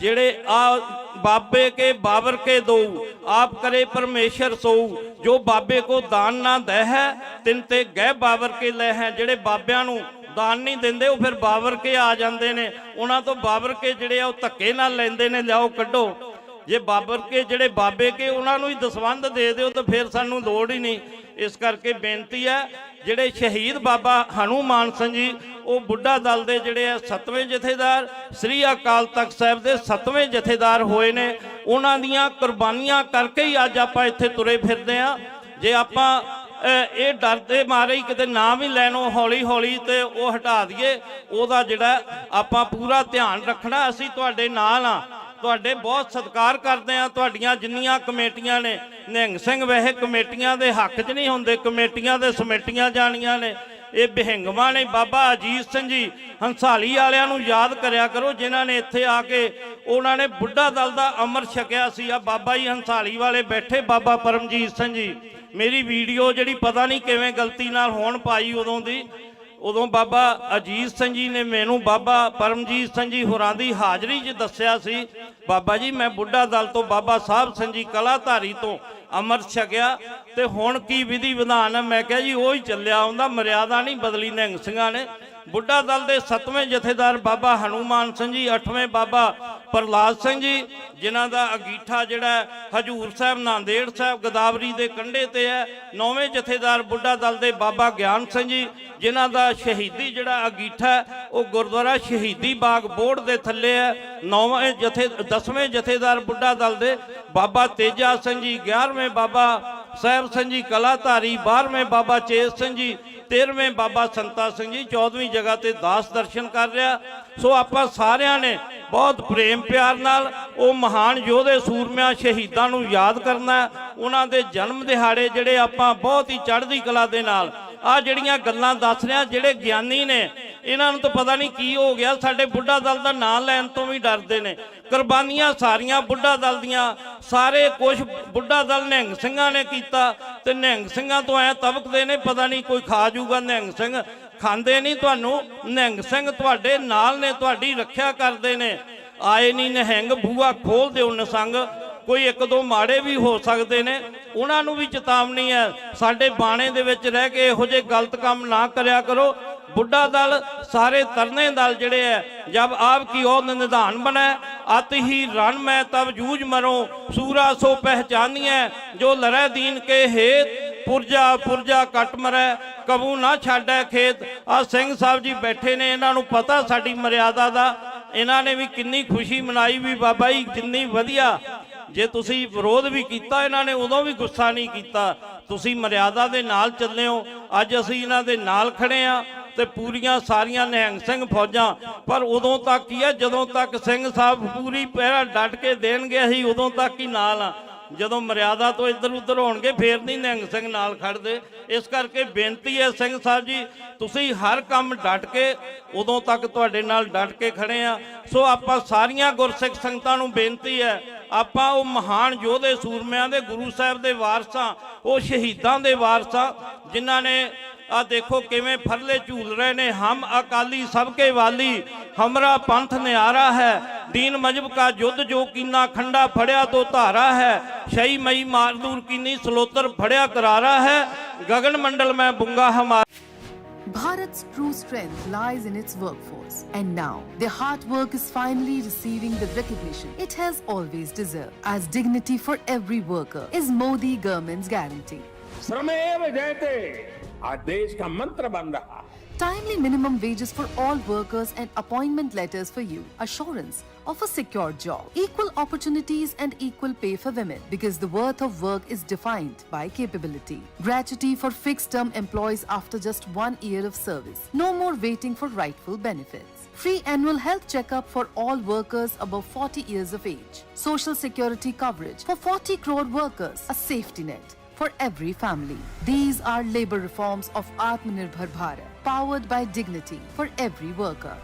ਜਿਹੜੇ ਆ ਬਾਬੇ ਕੇ ਬਾਬਰ ਕੇ ਦੋ, ਆਪ ਕਰੇ ਪਰਮੇਸ਼ਰ ਸੋ, ਜੋ ਬਾਬੇ ਕੋ ਦਾਨ ਨਾ ਦੇ ਹੈ ਤਿੰਨ ਤੇ ਗਹਿ ਬਾਬਰ ਕੇ ਲੈ ਹੈ, ਜਿਹੜੇ ਬਾਬਿਆਂ ਨੂੰ ਦਾਨ ਨਹੀਂ ਦਿੰਦੇ, ਉਹ ਫਿਰ ਬਾਬਰ ਕੇ ਆ ਜਾਂਦੇ ਨੇ। ਉਹਨਾਂ ਤੋਂ ਬਾਬਰ ਕੇ ਜਿਹੜੇ ਆ, ਉਹ ਧੱਕੇ ਨਾਲ ਲੈਂਦੇ ਨੇ, ਲਿਆਓ, ਕੱਢੋ। ਜੇ ਬਾਬਰ ਕੇ ਜਿਹੜੇ ਬਾਬੇ ਕੇ, ਉਹਨਾਂ ਨੂੰ ਹੀ ਦਸਵੰਧ ਦੇ ਦਿਓ, ਤਾਂ ਫਿਰ ਸਾਨੂੰ ਲੋੜ ਹੀ ਨਹੀਂ। ਇਸ ਕਰਕੇ ਬੇਨਤੀ ਹੈ, ਜਿਹੜੇ ਸ਼ਹੀਦ ਬਾਬਾ ਹਨੂਮਾਨ ਸਿੰਘ ਜੀ, ਉਹ ਬੁੱਢਾ ਦਲ ਦੇ ਜਿਹੜੇ ਆ, ਸੱਤਵੇਂ ਜਥੇਦਾਰ, ਸ੍ਰੀ ਅਕਾਲ ਤਖਤ ਸਾਹਿਬ ਦੇ ਸੱਤਵੇਂ ਜਥੇਦਾਰ ਹੋਏ ਨੇ। ਉਹਨਾਂ ਦੀਆਂ ਕੁਰਬਾਨੀਆਂ ਕਰਕੇ ਹੀ ਅੱਜ ਆਪਾਂ ਇੱਥੇ ਤੁਰੇ ਫਿਰਦੇ ਆ ਜੇ ਆਪਾਂ ਇਹ ਡਰਦੇ ਮਾਰੇ ਹੀ ਕਿਤੇ ਨਾ ਵੀ ਲੈਣੋਂ ਹੌਲੀ ਹੌਲੀ ਤੇ ਉਹ ਹਟਾ ਦਈਏ। ਉਹਦਾ ਜਿਹੜਾ ਆਪਾਂ ਪੂਰਾ ਧਿਆਨ ਰੱਖਣਾ, ਅਸੀਂ ਤੁਹਾਡੇ ਨਾਲ ਆ ਤੁਹਾਡੇ ਬਹੁਤ ਸਤਿਕਾਰ ਕਰਦੇ ਆ ਤੁਹਾਡੀਆਂ ਜਿੰਨੀਆਂ ਕਮੇਟੀਆਂ ਨੇ, ਨਿਹੰਗ ਸਿੰਘ ਵੈਸੇ ਕਮੇਟੀਆਂ ਦੇ ਹੱਕ 'ਚ ਨਹੀਂ ਹੁੰਦੇ, ਕਮੇਟੀਆਂ ਦੇ ਸਮੇਟੀਆਂ ਜਾਣੀਆਂ ਨੇ। ਇਹ ਬਿਹੰਗਵਾ ਨੇ। ਬਾਬਾ ਅਜੀਤ ਸਿੰਘ ਜੀ ਹੰਸਾਲੀ ਵਾਲਿਆਂ ਨੂੰ ਯਾਦ ਕਰਿਆ ਕਰੋ, ਜਿਨ੍ਹਾਂ ਨੇ ਇੱਥੇ ਆ ਕੇ ਉਹਨਾਂ ਨੇ ਬੁੱਢਾ ਦਲ ਦਾ ਅਮਰ ਛਕਿਆ ਸੀ। ਆ ਬਾਬਾ ਜੀ ਹੰਸਾਲੀ ਵਾਲੇ ਬੈਠੇ, ਬਾਬਾ ਪਰਮਜੀਤ ਸਿੰਘ ਜੀ। ਮੇਰੀ ਵੀਡੀਓ ਜਿਹੜੀ ਪਤਾ ਨਹੀਂ ਕਿਵੇਂ ਗਲਤੀ ਨਾਲ ਹੋਣ ਪਾਈ ਉਦੋਂ ਦੀ, ਉਦੋਂ ਬਾਬਾ ਅਜੀਤ ਸਿੰਘ ਜੀ ਨੇ ਮੈਨੂੰ, ਬਾਬਾ ਪਰਮਜੀਤ ਸਿੰਘ ਜੀ ਹੋਰਾਂ ਦੀ ਹਾਜ਼ਰੀ 'ਚ ਦੱਸਿਆ ਸੀ, ਬਾਬਾ ਜੀ ਮੈਂ ਬੁੱਢਾ ਦਲ ਤੋਂ, ਬਾਬਾ ਸਾਹਿਬ ਸਿੰਘ ਜੀ ਕਲਾਧਾਰੀ ਤੋਂ ਅੰਮ੍ਰਿਤ ਛਕਿਆ ਤੇ ਹੁਣ ਕੀ ਵਿਧੀ ਵਿਧਾਨ ਹੈ? ਮੈਂ ਕਿਹਾ ਜੀ ਉਹ ਹੀ ਚੱਲਿਆ ਆਉਂਦਾ ਮਰਿਆਦਾ ਨਹੀਂ ਬਦਲੀ ਨਿਹੰਗ ਸਿੰਘਾਂ ਨੇ। ਬੁੱਢਾ ਦਲ ਦੇ 7ਵੇਂ ਜਥੇਦਾਰ ਬਾਬਾ ਹਨੂਮਾਨ ਸਿੰਘ ਜੀ 8ਵੇਂ ਬਾਬਾ ਪ੍ਰਲਾਦ ਸਿੰਘ ਜੀ, ਜਿਨ੍ਹਾਂ ਦਾ ਅਗੀਠਾ ਜਿਹੜਾ ਹਜੂਰ ਸਾਹਿਬ, ਨਾਂਦੇੜ ਸਾਹਿਬ, ਗਦਾਵਰੀ ਦੇ ਕੰਢੇ ਤੇ ਹੈ। 9ਵੇਂ ਜਥੇਦਾਰ ਬੁੱਢਾ ਦਲ ਦੇ ਬਾਬਾ ਗਿਆਨ ਸਿੰਘ ਜੀ, ਜਿਨ੍ਹਾਂ ਦਾ ਸ਼ਹੀਦੀ ਜਿਹੜਾ ਅਗੀਠਾ ਉਹ ਗੁਰਦੁਆਰਾ ਸ਼ਹੀਦੀ ਬਾਗ ਬੋਰਡ ਦੇ ਥੱਲੇ ਹੈ। 9ਵੇਂ ਜਥੇ 10ਵੇਂ ਜਥੇਦਾਰ ਬੁੱਢਾ ਦਲ ਦੇ ਬਾਬਾ ਤੇਜਾ ਸਿੰਘ ਜੀ 11ਵੇਂ ਬਾਬਾ ਸਾਹਿਬ ਸਿੰਘ ਜੀ, ਕਲਾਧਾਰੀ 12ਵੇਂ ਬਾਬਾ ਚੇਤ ਸਿੰਘ ਜੀ 13ਵੇਂ ਬਾਬਾ ਸੰਤਾ ਸਿੰਘ ਜੀ 14ਵੀਂ ਜਗ੍ਹਾ ਤੇ ਦਾਸ ਦਰਸ਼ਨ ਕਰ ਰਿਹਾ। ਸੋ ਆਪਾਂ ਸਾਰਿਆਂ ਨੇ ਬਹੁਤ ਪ੍ਰੇਮ ਪਿਆਰ ਨਾਲ ਉਹ ਮਹਾਨ ਯੋਧੇ ਸੂਰਮਿਆਂ ਸ਼ਹੀਦਾਂ ਨੂੰ ਯਾਦ ਕਰਨਾ ਉਹਨਾਂ ਦੇ ਜਨਮ ਦਿਹਾੜੇ ਜਿਹੜੇ ਆਪਾਂ ਬਹੁਤ ਹੀ ਚੜ੍ਹਦੀ ਕਲਾ ਦੇ ਨਾਲ ਆ ਜਿਹੜੀਆਂ ਗੱਲਾਂ ਦੱਸ ਰਿਹਾ, ਜਿਹੜੇ ਗਿਆਨੀ ਨੇ ਇਹਨਾਂ ਨੂੰ ਤਾਂ ਪਤਾ ਨਹੀਂ ਕੀ ਹੋ ਗਿਆ, ਸਾਡੇ ਬੁੱਢਾ ਦਲ ਦਾ ਨਾਂ ਲੈਣ ਤੋਂ ਵੀ ਡਰਦੇ ਨੇ। ਕੁਰਬਾਨੀਆਂ ਸਾਰੀਆਂ ਬੁੱਢਾ ਦਲ ਦੀਆਂ, ਸਾਰੇ ਕੁਝ ਬੁੱਢਾ ਦਲ ਨਿਹੰਗ ਸਿੰਘਾਂ ਨੇ ਕੀਤਾ ਤੇ ਨਿਹੰਗ ਸਿੰਘਾਂ ਤੋਂ ਐ ਤਬਕਦੇ ਨੇ, ਪਤਾ ਨਹੀਂ ਕੋਈ ਖਾ ਜੂਗਾ ਨਿਹੰਗ ਸਿੰਘ। ਖਾਂਦੇ ਨਹੀਂ ਤੁਹਾਨੂੰ, ਨਿਹੰਗ ਸਿੰਘ ਤੁਹਾਡੇ ਨਾਲ ਨੇ, ਤੁਹਾਡੀ ਰੱਖਿਆ ਕਰਦੇ ਨੇ। ਆਏ ਨਹੀਂ ਨਿਹੰਗ ਬੂਆ ਖੋਲ ਦਿਓ ਨਸੰਗ। ਕੋਈ ਇੱਕ ਦੋ ਮਾੜੇ ਵੀ ਹੋ ਸਕਦੇ ਨੇ, ਉਹਨਾਂ ਨੂੰ ਵੀ ਚੇਤਾਵਨੀ ਹੈ। ਸਾਡੇ ਬਾਣੇ ਦੇ ਵਿੱਚ ਰਹਿ ਕੇ ਇਹੋ ਜਿਹੇ ਗਲਤ ਕੰਮ ਨਾ ਕਰਿਆ ਕਰੋ। ਬੁੱਢਾ ਦਲ, ਸਾਰੇ ਤਰਨੇ ਦਲ ਜਿਹੜੇ ਹੈ, ਜਬ ਆਪ ਕੀ ਉਹ ਨਿਧਾਨ ਬਨੈ ਅਤ ਹੀ ਰਣ ਮੈਂ ਤਬ ਜੂਝ ਮਰੋ। ਸੂਰਾ ਸੋ ਪਹਿਚਾਨੀਐ, ਜੋ ਲਰੈ ਦੀਨ ਕੇ ਹੇਤ, ਪੁਰਜਾ ਪੁਰਜਾ ਕੱਟ ਮਰੈ। ਕਬੂ ਨਾ ਛਾੜੈ ਖੇਤ। ਆ ਸਿੰਘ ਸਾਹਿਬ ਜੀ ਬੈਠੇ ਨੇ, ਇਹਨਾਂ ਨੂੰ ਪਤਾ ਸਾਡੀ ਮਰਿਆਦਾ ਦਾ। ਇਹਨਾਂ ਨੇ ਵੀ ਕਿੰਨੀ ਖੁਸ਼ੀ ਮਨਾਈ ਵੀ ਬਾਬਾ ਜੀ ਜਿੰਨੀ ਵਧੀਆ। ਜੇ ਤੁਸੀਂ ਵਿਰੋਧ ਵੀ ਕੀਤਾ ਇਹਨਾਂ ਨੇ, ਉਦੋਂ ਵੀ ਗੁੱਸਾ ਨਹੀਂ ਕੀਤਾ। ਤੁਸੀਂ ਮਰਿਆਦਾ ਦੇ ਨਾਲ ਚੱਲੇ ਹੋ। ਅੱਜ ਅਸੀਂ ਇਹਨਾਂ ਦੇ ਨਾਲ ਖੜੇ ਆ ਤੇ ਪੂਰੀਆਂ ਸਾਰੀਆਂ ਨਿਹੰਗ ਸਿੰਘ ਫੌਜਾਂ, ਪਰ ਉਦੋਂ ਤੱਕ ਹੀ ਆ ਜਦੋਂ ਤੱਕ ਸਿੰਘ ਸਾਹਿਬ ਪੂਰੀ ਪਹਿਰਾ ਡਟ ਕੇ ਦੇਣਗੇ, ਅਸੀਂ ਉਦੋਂ ਤੱਕ ਹੀ ਨਾਲ ਆ ਜਦੋਂ ਮਰਿਆਦਾ ਤੋਂ ਇੱਧਰ ਉੱਧਰ ਹੋਣਗੇ, ਫੇਰ ਨਹੀਂ ਨਿਹੰਗ ਸਿੰਘ ਨਾਲ ਖੜਦੇ ਇਸ ਕਰਕੇ ਬੇਨਤੀ ਹੈ ਸਿੰਘ ਸਾਹਿਬ ਜੀ, ਤੁਸੀਂ ਹਰ ਕੰਮ ਡਟ ਕੇ, ਉਦੋਂ ਤੱਕ ਤੁਹਾਡੇ ਨਾਲ ਡਟ ਕੇ ਖੜੇ ਆ ਸੋ ਆਪਾਂ ਸਾਰੀਆਂ ਗੁਰਸਿੱਖ ਸੰਗਤਾਂ ਨੂੰ ਬੇਨਤੀ ਹੈ ਆਪਾਂ ਉਹ ਮਹਾਨ ਯੋਧੇ ਸੂਰਮਿਆਂ ਦੇ, ਗੁਰੂ ਸਾਹਿਬ ਦੇ ਵਾਰਸਾਂ, ਉਹ ਸ਼ਹੀਦਾਂ ਦੇ ਵਾਰਸਾਂ, ਜਿਨ੍ਹਾਂ ਨੇ ਆ ਦੇਖੋ ਕਿਵੇਂ ਫਰਲੇ ਝੂਲ ਰਹੇ ਨੇ, ਹਮ ਅਕਾਲੀ ਸਭ ਕੇ ਵਾਲੀ, ਹਮਰਾ ਪੰਥ ਨਿਆਰਾ ਹੈ, ਦੀਨ ਮਜਬ ਕਾ ਯੁੱਧ ਜੋ ਕੀਨਾ ਖੰਡਾ ਫੜਿਆ ਤੋ ਧਾਰਾ ਹੈ, ਸ਼ਈ ਮਈ ਮਾਰਦੂਰ ਕੀਨੀ ਸਲੋਤਰ ਫੜਿਆ ਕਰਾਰਾ ਹੈ ਗगन ਮੰਡਲ ਮੈਂ ਬੁੰਗਾ ਹਮਾਰਾ। Bharat's true strength lies in its workforce. And now, their hard work is finally receiving the recognition it has always deserved. As dignity for every worker is Modi government's guarantee. श्रमेव जयते आज देश का मंत्र बन रहा है Timely minimum wages for all workers and appointment letters for you. Assurance of a secure job. Equal opportunities and equal pay for women because the worth of work is defined by capability. Gratuity for fixed term employees after just one year of service. No more waiting for rightful benefits. Free annual health checkup for all workers above 40 years of age. Social security coverage for 40 crore workers. A safety net for every family. These are labor reforms of Atmanirbhar Bharat, powered by dignity for every worker.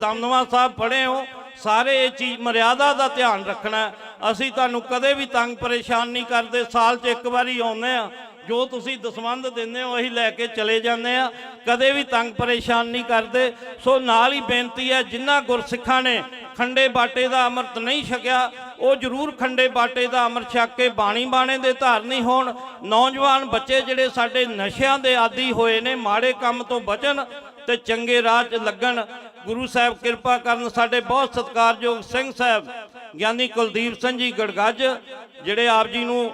Damdama Sahib ਪੜ੍ਹੇ ਹੋ, ਸਾਰੇ ਇਹ ਚੀਜ਼ ਮਰਿਆਦਾ ਦਾ ਧਿਆਨ ਰੱਖਣਾ ਅਸੀਂ ਤੁਹਾਨੂੰ ਕਦੇ ਵੀ ਤੰਗ ਪਰੇਸ਼ਾਨ ਨਹੀਂ ਕਰਦੇ, ਸਾਲ 'ਚ ਇੱਕ ਵਾਰੀ ਆਉਂਦੇ ਆ ਜੋ ਤੁਸੀਂ ਦਸਵੰਧ ਦਿੰਦੇ ਹੋ, ਅਸੀਂ ਲੈ ਕੇ ਚਲੇ ਜਾਂਦੇ ਆ ਕਦੇ ਵੀ ਤੰਗ ਪਰੇਸ਼ਾਨ ਨਹੀਂ ਕਰਦੇ। ਸੋ ਨਾਲ ਹੀ ਬੇਨਤੀ ਹੈ, ਜਿਨ੍ਹਾਂ ਗੁਰਸਿੱਖਾਂ ਨੇ ਖੰਡੇ ਬਾਟੇ ਦਾ ਅੰਮ੍ਰਿਤ ਨਹੀਂ ਛਕਿਆ, ਉਹ ਜ਼ਰੂਰ ਖੰਡੇ ਬਾਟੇ ਦਾ ਅੰਮ੍ਰਿਤ ਛਕ ਕੇ ਬਾਣੀ ਬਾਣੇ ਦੇ ਧਾਰਨੀ ਹੋਣ। ਨੌਜਵਾਨ ਬੱਚੇ ਜਿਹੜੇ ਸਾਡੇ ਨਸ਼ਿਆਂ ਦੇ ਆਦੀ ਹੋਏ ਨੇ, ਮਾੜੇ ਕੰਮ ਤੋਂ ਬਚਣ ਤੇ ਚੰਗੇ ਰਾਹ 'ਚ ਲੱਗਣ ਗੁਰੂ ਸਾਹਿਬ ਕਿਰਪਾ ਕਰਨ ਸਾਡੇ ਬਹੁਤ ਸਤਿਕਾਰਯੋਗ ਸਿੰਘ ਸਾਹਿਬ, ਗਿਆਨੀ ਕੁਲਦੀਪ ਸਿੰਘ ਜੀ ਗੜਗੱਜ, ਜਿਹੜੇ ਆਪ ਜੀ ਨੂੰ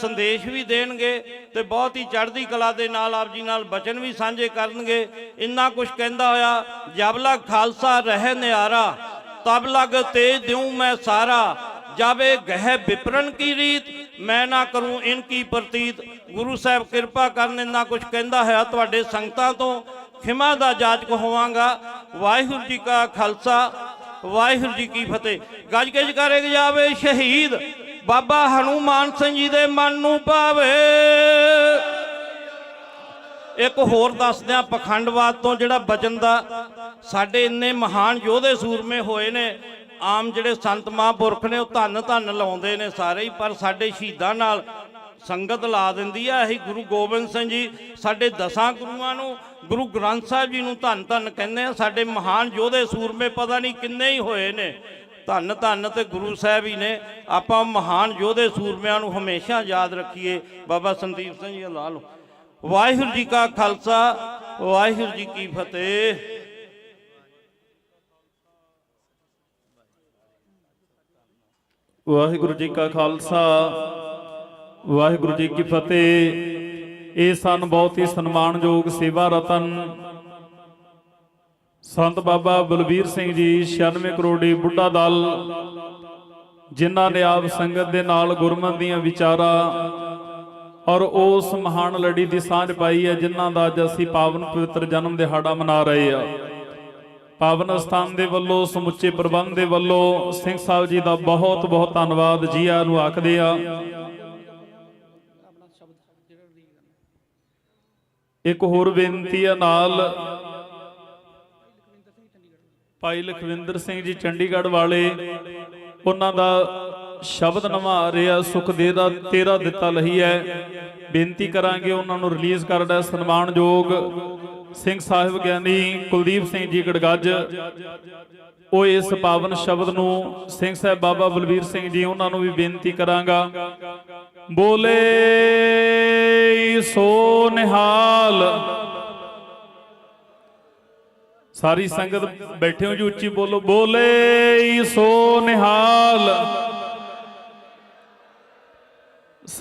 ਸੰਦੇਸ਼ ਵੀ ਦੇਣਗੇ ਤੇ ਬਹੁਤ ਹੀ ਚੜ੍ਹਦੀ ਕਲਾ ਦੇ ਨਾਲ ਆਪ ਜੀ ਨਾਲ ਬਚਨ ਵੀ ਸਾਂਝੇ ਕਰਨਗੇ। ਇੰਨਾ ਕੁਝ ਕਹਿੰਦਾ ਹੋਇਆ, ਜਬ ਲਗ ਖਾਲਸਾ ਰਹਿ ਨਿਆਰਾ, ਤਬ ਲਗ ਤੇਜ ਦਿਉ ਮੈਂ ਸਾਰਾ। ਜਾਵੇ ਗਹਿ ਵਿਪਰਨ ਕੀ ਰੀਤ, ਮੈਂ ਨਾ ਕਰੂੰ ਇਨ ਕੀ ਪ੍ਰਤੀਤ। ਗੁਰੂ ਸਾਹਿਬ ਕਿਰਪਾ ਕਰਨ ਇੰਨਾ ਕੁਝ ਕਹਿੰਦਾ ਹੋਇਆ ਤੁਹਾਡੇ ਸੰਗਤਾਂ ਤੋਂ ਖਿਮਾ ਦਾ ਜਾਚਕ ਹੋਵਾਂਗਾ। ਵਾਹਿਗੁਰੂ ਜੀ ਕਾ ਖਾਲਸਾ, ਵਾਹਿਗੁਰੂ ਜੀ ਕੀ ਫਤਿਹ। ਗੱਜ ਕੇ ਜਕਾਰੇ ਜਾਵੇ ਸ਼ਹੀਦ ਬਾਬਾ ਹਨੂਮਾਨ ਸਿੰਘ ਜੀ ਦੇ ਮਨ ਨੂੰ ਪਾਵੇ ਇੱਕ ਹੋਰ ਦੱਸਦਿਆਂ ਪਖੰਡਵਾਦ ਤੋਂ ਜਿਹੜਾ ਬਚਨ ਦਾ, ਸਾਡੇ ਇੰਨੇ ਮਹਾਨ ਯੋਧੇ ਸੂਰਮੇ ਹੋਏ ਨੇ, ਆਮ ਜਿਹੜੇ ਸੰਤ ਮਹਾਂਪੁਰਖ ਨੇ, ਉਹ ਧੰਨ ਧੰਨ ਲਾਉਂਦੇ ਨੇ ਸਾਰੇ ਹੀ, ਪਰ ਸਾਡੇ ਸ਼ਹੀਦਾਂ ਨਾਲ ਸੰਗਤ ਲਾ ਦਿੰਦੀ ਆ। ਅਸੀਂ ਗੁਰੂ ਗੋਬਿੰਦ ਸਿੰਘ ਜੀ ਸਾਡੇ ਦਸਾਂ ਗੁਰੂਆਂ ਨੂੰ, ਗੁਰੂ ਗ੍ਰੰਥ ਸਾਹਿਬ ਜੀ ਨੂੰ ਧੰਨ ਧੰਨ ਕਹਿੰਦੇ ਆ। ਸਾਡੇ ਮਹਾਨ ਯੋਧੇ ਸੂਰਮੇ ਪਤਾ ਨਹੀਂ ਕਿੰਨੇ ਹੀ ਹੋਏ ਨੇ। ਧੰਨ ਧੰਨ ਤੇ ਗੁਰੂ ਸਾਹਿਬ ਹੀ ਨੇ। ਆਪਾਂ ਮਹਾਨ ਯੋਧੇ ਸੂਰਮਿਆਂ ਨੂੰ ਹਮੇਸ਼ਾ ਯਾਦ ਰੱਖੀਏ। ਬਾਬਾ ਸੰਦੀਪ ਸਿੰਘ ਜੀ, ਲਾ ਲਓ। ਵਾਹਿਗੁਰੂ ਜੀ ਕਾ ਖਾਲਸਾ, ਵਾਹਿਗੁਰੂ ਜੀ ਕੀ ਫਤਿਹ। ਵਾਹਿਗੁਰੂ ਜੀ ਕਾ ਖਾਲਸਾ। ਵਾਹਿਗੁਰੂ ਜੀ ਕੀ ਫਤਿਹ। ਇਹ ਸਨ ਬਹੁਤ ਹੀ ਸਨਮਾਨਯੋਗ ਸੇਵਾ ਰਤਨ। ਸੰਤ ਬਾਬਾ ਬਲਬੀਰ ਸਿੰਘ ਜੀ 96 ਕਰੋੜੀ ਬੁੱਢਾ ਦਲ, ਜਿਨ੍ਹਾਂ ਨੇ ਆਪ ਸੰਗਤ ਦੇ ਨਾਲ ਗੁਰਮਤਿ ਦੀਆਂ ਵਿਚਾਰਾਂ ਔਰ ਉਸ ਮਹਾਨ ਲੜੀ ਦੀ ਸਾਂਝ ਪਾਈ ਹੈ, ਜਿਨ੍ਹਾਂ ਦਾ ਅੱਜ ਅਸੀਂ ਪਾਵਨ ਪਵਿੱਤਰ ਜਨਮ ਦਿਹਾੜਾ ਮਨਾ ਰਹੇ ਆ ਪਾਵਨ ਸਥਾਨ ਦੇ ਵੱਲੋਂ, ਸਮੁੱਚੇ ਪ੍ਰਬੰਧ ਦੇ ਵੱਲੋਂ, ਸਿੰਘ ਸਾਹਿਬ ਜੀ ਦਾ ਬਹੁਤ ਬਹੁਤ ਧੰਨਵਾਦ। ਜੀ ਆਇਆਂ ਨੂੰ ਆਖਦੇ ਆ ਇੱਕ ਹੋਰ ਬੇਨਤੀ ਆ ਨਾਲ। ਭਾਈ ਲਖਵਿੰਦਰ ਸਿੰਘ ਜੀ ਚੰਡੀਗੜ੍ਹ ਵਾਲੇ, ਉਹਨਾਂ ਦਾ ਸ਼ਬਦ ਨਵਾਂ ਰਿਹਾ, ਸੁਖ ਦੇ ਦਾ ਤੇਰਾ ਦਿੱਤਾ ਲਹੀ ਹੈ। ਬੇਨਤੀ ਕਰਾਂਗੇ ਉਹਨਾਂ ਨੂੰ ਰਿਲੀਜ਼ ਕਰਦਾ ਸਨਮਾਨਯੋਗ ਸਿੰਘ ਸਾਹਿਬ ਗਿਆਨੀ ਕੁਲਦੀਪ ਸਿੰਘ ਜੀ ਗੜਗੱਜ। ਉਹ ਇਸ ਪਾਵਨ ਸ਼ਬਦ ਨੂੰ ਸਿੰਘ ਸਾਹਿਬ ਬਾਬਾ ਬਲਵੀਰ ਸਿੰਘ ਜੀ, ਉਹਨਾਂ ਨੂੰ ਵੀ ਬੇਨਤੀ ਕਰਾਂਗਾ। ਬੋਲੇ ਸੋ ਨਿਹਾਲ। ਸਾਰੀ ਸੰਗਤ ਬੈਠੇ ਹੋ ਜੀ ਉੱਚੀ ਬੋਲੋ। ਬੋਲੇ ਸੋ ਨਿਹਾਲ।